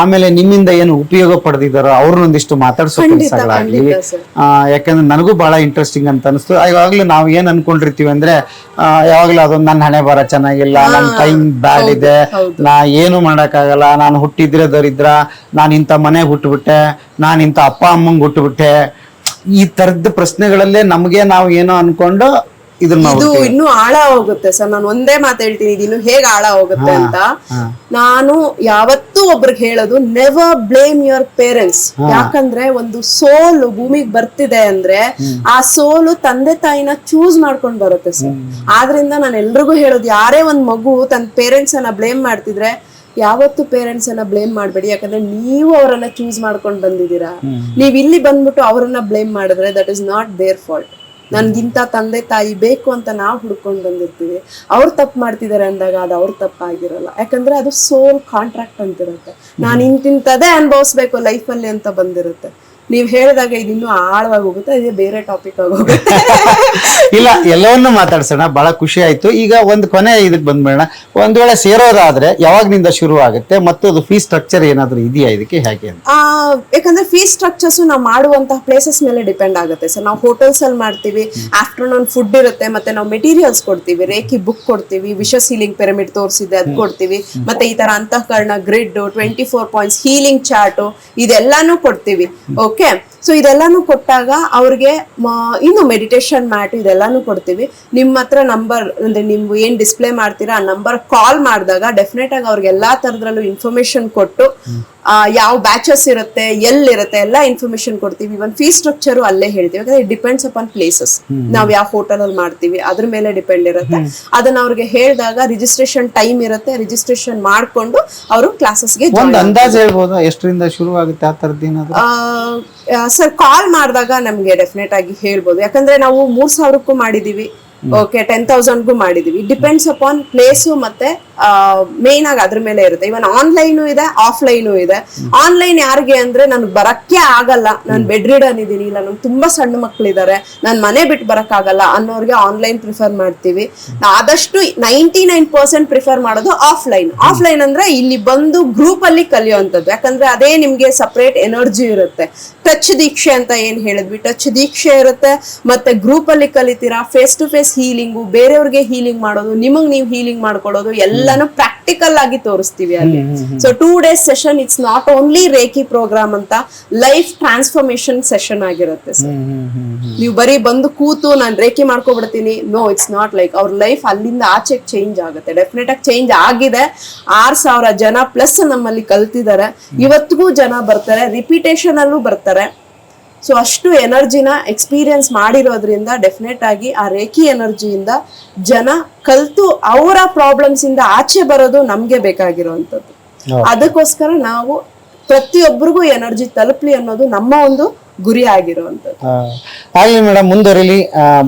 ಆಮೇಲೆ ನಿಮ್ಮಿಂದ ಏನು ಉಪಯೋಗ ಪಡೆದಿದ್ದಾರೋ ಅವ್ರನ್ನೊಂದಿಷ್ಟು ಮಾತಾಡ್ಸೋ ಕೆಲಸಗಳಾಗಲಿ. ಯಾಕಂದ್ರೆ ನನಗೂ ಬಹಳ ಇಂಟ್ರೆಸ್ಟಿಂಗ್ ಅಂತ ಅನಿಸ್ತು. ಯಾವಾಗಲೂ ನಾವು ಏನ್ ಅನ್ಕೊಂಡಿರ್ತೀವಿ ಅಂದ್ರೆ ಯಾವಾಗಲೂ ಅದೊಂದು ನನ್ನ ಹಣೆ ಬರ ಚೆನ್ನಾಗಿಲ್ಲ ನನ್ನ ಟೈಮ್ ಬ್ಯಾಡ್ ಇದೆ ನಾ ಏನು ಮಾಡೋಕ್ಕಾಗಲ್ಲ ನಾನು ಹುಟ್ಟಿದ್ರೆ ದರಿದ್ರ ನಾನು ಇಂಥ ಮನೆ ಹುಟ್ಟುಬಿಟ್ಟೆ ನಾನು ಇಂಥ ಅಪ್ಪ ಅಮ್ಮಂಗ್ ಹುಟ್ಟುಬಿಟ್ಟೆ ಈ ತರದ ಪ್ರಶ್ನೆಗಳಲ್ಲೇ ನಮಗೆ ನಾವು ಏನೋ ಅನ್ಕೊಂಡು ಇದನ್ನ ಇದು ಇನ್ನು ಆಳ ಹೋಗುತ್ತೆ ಸರ್. ನಾನು ಒಂದೇ ಮಾತು ಹೇಳ್ತೀನಿ ಇದು ಇನ್ನು ಹೇಗ್ ಆಳ ಹೋಗುತ್ತೆ ಅಂತ. ನಾನು ಯಾವತ್ತೂ ಒಬ್ರಿಗೆ ಹೇಳೋದು ನೆವರ್ ಬ್ಲೇಮ್ ಯುವರ್ ಪೇರೆಂಟ್ಸ್ ಯಾಕಂದ್ರೆ ಒಂದು ಸೋಲು ಭೂಮಿಗೆ ಬರ್ತಿದೆ ಅಂದ್ರೆ ಆ ಸೋಲು ತಂದೆ ತಾಯಿನ ಚೂಸ್ ಮಾಡ್ಕೊಂಡು ಬರುತ್ತೆ ಸರ್. ಆದ್ರಿಂದ ನಾನು ಎಲ್ರಿಗೂ ಹೇಳೋದು ಯಾರೇ ಒಂದ್ ಮಗು ತನ್ನ ಪೇರೆಂಟ್ಸ್ ಅನ್ನ ಬ್ಲೇಮ್ ಮಾಡ್ತಿದ್ರೆ ಯಾವತ್ತು ಪೇರೆಂಟ್ಸ್ ಅನ್ನ ಬ್ಲೇಮ್ ಮಾಡಬೇಡಿ. ಯಾಕಂದ್ರೆ ನೀವು ಅವರನ್ನ ಚೂಸ್ ಮಾಡ್ಕೊಂಡು ಬಂದಿದ್ದೀರಾ. ನೀವ್ ಇಲ್ಲಿ ಬಂದ್ಬಿಟ್ಟು ಅವರನ್ನ ಬ್ಲೇಮ್ ಮಾಡಿದ್ರೆ that is not their fault ನನ್ಗಿಂತ ತಂದೆ ತಾಯಿ ಬೇಕು ಅಂತ ನಾವು ಹುಡ್ಕೊಂಡು ಬಂದಿರ್ತೀವಿ. ಅವ್ರು ತಪ್ಪು ಮಾಡ್ತಿದ್ದಾರೆ ಅಂದಾಗ ಅದು ಅವ್ರ ತಪ್ಪಾಗಿರಲ್ಲ. ಯಾಕಂದ್ರೆ ಅದು ಸೋಲ್ ಕಾಂಟ್ರಾಕ್ಟ್ ಅಂತಿರುತ್ತೆ. ನಾನು ಇಂತಿಂತದೇ ಅನುಭವಿಸ್ಬೇಕು ಲೈಫಲ್ಲಿ ಅಂತ ಬಂದಿರುತ್ತೆ. ನೀವ್ ಹೇಳಿದಾಗ ಇದು ಇನ್ನೂ ಆಳವಾಗಿ ಹೋಗುತ್ತೆ ಇದು ಬೇರೆ ಟಾಪಿಕ್ ಆಗಿ ಹೋಗುತ್ತೆ. ಇಲ್ಲ ಎಲ್ಲವನ್ನೂ ಮಾತಾಡ್ಸೋಣ. ಬಹಳ ಖುಷಿ ಆಯ್ತು. ಈಗ ಒಂದು ಕೊನೆ ಇದಕ್ಕೆ ಬಂದ್ಬಿಡೋಣ. ಒಂದ್ ವೇಳೆ ಸೇರೋದಾದ್ರೆ ಯಾವಾಗ್ನಿಂದ ಶುರು ಆಗುತ್ತೆ? ಮತ್ತು ಅದು ಫೀ ಸ್ಟ್ರಕ್ಚರ್ ಏನಾದ್ರೂ ಇದೆಯಾ ಇದಕ್ಕೆ? ಹೇಗೆ ಅಂತ? ಆ, ಯಾಕಂದ್ರೆ ಫೀಸ್ ಸ್ಟ್ರಕ್ಚರ್ಸ್ ನಾವು ಮಾಡುವಂತಹ ಪ್ಲೇಸಸ್ ಮೇಲೆ ಡಿಪೆಂಡ್ ಆಗುತ್ತೆ. ಸರ್ ನಾವು ಹೋಟೆಲ್ಸ್ ಅಲ್ಲಿ ಮಾಡ್ತೀವಿ ಆಫ್ಟರ್ನೂನ್ ಫುಡ್ ಇರುತ್ತೆ ಮತ್ತೆ ನಾವು ಮೆಟೀರಿಯಲ್ಸ್ ಕೊಡ್ತೀವಿ ರೇಖಿ ಬುಕ್ ಕೊಡ್ತೀವಿ ವಿಷ ಸೀಲಿಂಗ್ ಪಿರಮಿಡ್ ತೋರಿಸಿದೆ ಅದು ಕೊಡ್ತೀವಿ ಮತ್ತೆ ಈ ತರ ಅಂತಃಕರಣ grid twenty four points healing chart ಇದೆಲ್ಲಾನು ಕೊಡ್ತೀವಿ. ಓಕೆ ಸೊ ಇದೆಲ್ಲಾನು ಕೊಟ್ಟಾಗ ಅವ್ರಿಗೆ ಇನ್ನು ಮೆಡಿಟೇಷನ್ ಮ್ಯಾಟ್ ಇದೆಲ್ಲಾನು ಕೊಡ್ತೀವಿ. ನಿಮ್ಮ ಹತ್ರ ನಂಬರ್ ಅಂದ್ರೆ ನೀವು ಏನ್ ಡಿಸ್ಪ್ಲೇ ಮಾಡ್ತೀರಾ ಆ ನಂಬರ್ ಕಾಲ್ ಮಾಡಿದಾಗ ಡೆಫಿನೆಟ್ ಆಗಿ ಅವ್ರಿಗೆ ಎಲ್ಲಾ ತರದ್ರಲ್ಲೂ ಇನ್ಫಾರ್ಮೇಶನ್ ಕೊಟ್ಟು ಯಾವ ಬ್ಯಾಚಸ್ ಇರುತ್ತೆ ಎಲ್ಲಿರುತ್ತೆ ಎಲ್ಲ ಇನ್ಫಾರ್ಮೇಶನ್ ಕೊಡ್ತೀವಿ. ಇವನ್ ಫೀ ಸ್ಟ್ರಕ್ಚರ್ ಅಲ್ಲೇ ಹೇಳ್ತೀವಿ. ಯಾಕಂದ್ರೆ ಡಿಪೆಂಡ್ಸ್ ಅಪಾನ್ ಪ್ಲೇಸಸ್ ನಾವ್ ಯಾವ ಹೋಟೆಲ್ ಅಲ್ಲಿ ಮಾಡ್ತೀವಿ ಅದ್ರ ಮೇಲೆ ಡಿಪೆಂಡ್ ಇರುತ್ತೆ. ಅದನ್ನ ಅವ್ರಿಗೆ ಹೇಳಿದಾಗ ರಿಜಿಸ್ಟ್ರೇಷನ್ ಟೈಮ್ ಇರುತ್ತೆ. ರಿಜಿಸ್ಟ್ರೇಷನ್ ಮಾಡ್ಕೊಂಡು ಅವರು ಕ್ಲಾಸಸ್ಗೆ ಒಂದು ಅಂದಾಜ್ ಹೇಳ್ಬೋದು? ಎಷ್ಟರಿಂದ ಶುರು ಆಗುತ್ತೆ ಆ ಏನಾದ್ರು? ಸರ್ ಕಾಲ್ ಮಾಡಿದಾಗ ನಮ್ಗೆ ಡೆಫಿನೆಟ್ ಆಗಿ ಹೇಳ್ಬೋದು. ಯಾಕಂದ್ರೆ ನಾವು ಮೂರ್ ಸಾವಿರಕ್ಕೂ ಮಾಡಿದೀವಿ. ಓಕೆ ಟೆನ್ ತೌಸಂಡ್ಗೂ ಮಾಡಿದೀವಿ. ಡಿಪೆಂಡ್ಸ್ ಅಪಾನ್ ಪ್ಲೇಸು ಮತ್ತೆ ಮೇನ್ ಆಗಿ ಅದ್ರ ಮೇಲೆ ಇರುತ್ತೆ. ಇವನ್ ಆನ್ಲೈನು ಇದೆ ಆಫ್ಲೈನು ಇದೆ. ಆನ್ಲೈನ್ ಯಾರಿಗೆ ಅಂದ್ರೆ ನನ್ಗೆ ಬರಕ್ಕೆ ಆಗಲ್ಲ. ನಾನು ಬೆಡ್ ರಿಡನ್ ಇದೀನಿ ಇಲ್ಲ ನನ್ಗೆ ತುಂಬಾ ಸಣ್ಣ ಮಕ್ಳಿದಾರೆ. ನಾನು ಮನೆ ಬಿಟ್ಟು ಬರಕ್ ಆಗಲ್ಲ ಅನ್ನೋರ್ಗೆ ಆನ್ಲೈನ್ ಪ್ರಿಫರ್ ಮಾಡ್ತೀವಿ. ಆದಷ್ಟು ನೈಂಟಿ ನೈನ್ ಪರ್ಸೆಂಟ್ ಪ್ರಿಫರ್ ಮಾಡೋದು ಆಫ್ಲೈನ್ ಆಫ್ಲೈನ್ ಅಂದ್ರೆ ಇಲ್ಲಿ ಬಂದು ಗ್ರೂಪ್ ಅಲ್ಲಿ ಕಲಿಯುವಂಥದ್ದು ಯಾಕಂದ್ರೆ ಅದೇ ನಿಮ್ಗೆ ಸಪ್ರೇಟ್ ಎನರ್ಜಿ ಇರುತ್ತೆ. ಟಚ್ ದೀಕ್ಷೆ ಅಂತ ಏನ್ ಹೇಳಿದ್ವಿ? ಟಚ್ ದೀಕ್ಷೆ ಇರುತ್ತೆ ಮತ್ತೆ ಗ್ರೂಪ್ ಅಲ್ಲಿ ಕಲಿತೀರಾ? ಫೇಸ್ ಟು ಫೇಸ್ ಹೀಲಿಂಗು ಬೇರೆಯವ್ರಿಗೆ ಹೀಲಿಂಗ್ ಮಾಡೋದು ನಿಮಗ್ ನೀವು ಹೀಲಿಂಗ್ ಮಾಡ್ಕೊಳ್ಳೋದು ಎಲ್ಲಾನು ಪ್ರಾಕ್ಟಿಕಲ್ ಆಗಿ ತೋರಿಸ್ತೀವಿ ಅಲ್ಲಿ. So two days session it's not only Reiki programme ಅಂತ ಲೈಫ್ ಟ್ರಾನ್ಸ್ಫಾರ್ಮೇಶನ್ ಸೆಷನ್ ಆಗಿರುತ್ತೆ ಸರ್ ನೀವು ಬರೀ ಬಂದು ಕೂತು ನಾನು ರೇಖೆ ಮಾಡ್ಕೊಬಿಡ್ತೀನಿ ನೋ ಇಟ್ಸ್ ನಾಟ್ ಲೈಕ್ ಅವ್ರ ಲೈಫ್ ಅಲ್ಲಿಂದ ಆಚೆಗೆ ಚೇಂಜ್ ಆಗುತ್ತೆ. ಡೆಫಿನೆಟ್ ಆಗಿ ಚೇಂಜ್ ಆಗಿದೆ. ಆರ್ ಸಾವಿರ ಜನ ಪ್ಲಸ್ ನಮ್ಮಲ್ಲಿ ಕಲ್ತಿದ್ದಾರೆ. ಇವತ್ತಿಗೂ ಜನ ಬರ್ತಾರೆ ರಿಪಿಟೇಷನ್ ಅಲ್ಲೂ ಬರ್ತಾರೆ. ಸೊ ಅಷ್ಟು ಎನರ್ಜಿನ ಎಕ್ಸ್ಪೀರಿಯನ್ಸ್ ಮಾಡಿರೋದ್ರಿಂದ ಡೆಫಿನೆಟ್ ಆಗಿ ಆ ರೇಖಿ ಎನರ್ಜಿಯಿಂದ ಜನ ಕಲ್ತು ಅವರ ಪ್ರಾಬ್ಲಮ್ಸ್ ಇಂದ ಆಚೆ ಬರೋದು ನಮ್ಗೆ ಬೇಕಾಗಿರುವಂತದ್ದು ಅದಕ್ಕೋಸ್ಕರ ನಾವು ಪ್ರತಿಯೊಬ್ಬರಿಗೂ ಎನರ್ಜಿ ತಲುಪಲಿ ಅನ್ನೋದು ನಮ್ಮ ಒಂದು ಗುರಿ ಆಗಿರುವಂತದ್ದು ಆಗ್ಲಿ ಮೇಡಮ್ ಮುಂದುವರಿಲಿ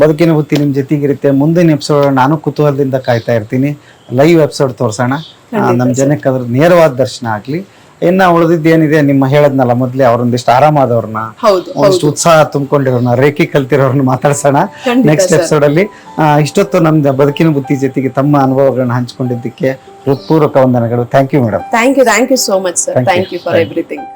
ಬದುಕಿನ ಬುತ್ತಿ ನಿಮ್ ಜೊತೆಗಿರುತ್ತೆ ಮುಂದಿನ ಎಪಿಸೋಡ್ ನಾನು ಕುತೂಹಲದಿಂದ ಕಾಯ್ತಾ ಇರ್ತೀನಿ. ಲೈವ್ ಎಪಿಸೋಡ್ ತೋರ್ಸೋಣ. ನಮ್ಮ ನಮ್ ಜನಕ್ಕೆ ಅದ್ರ ನೇರವಾದ ದರ್ಶನ ಆಗ್ಲಿ. ಇನ್ನ ಉಳಿದಿದ್ದೇನಿದೆ ನಿಮ್ಮ ಹೇಳದ್ನಲ್ಲ ಮೊದ್ಲೇ ಅವ್ರೊಂದಿಷ್ಟು ಆರಾಮಾದವ್ರನ್ನ ಹೌದು ಒಂದಿಷ್ಟು ಉತ್ಸಾಹ ತುಂಬಿಕೊಂಡಿರೋರ್ನ ರೇಖಿ ಕಲ್ತಿರೋರ್ನ ಮಾತಾಡ್ಸೋಣ. ನೆಕ್ಸ್ಟ್ ಎಪಿಸೋಡ್ ಅಲ್ಲಿ ಆ, ಇಷ್ಟೊತ್ತು ನಮ್ದು ಬದುಕಿನ ಬುದ್ಧಿ ಜೊತೆಗೆ ತಮ್ಮ ಅನುಭವಗಳನ್ನ ಹಂಚಿಕೊಂಡಿದ್ದಕ್ಕೆ ಹೃತ್ಪೂರ್ವಕ ವಂದನೆಗಳು. Thank you madam thank you thank you so much sir thank you for everything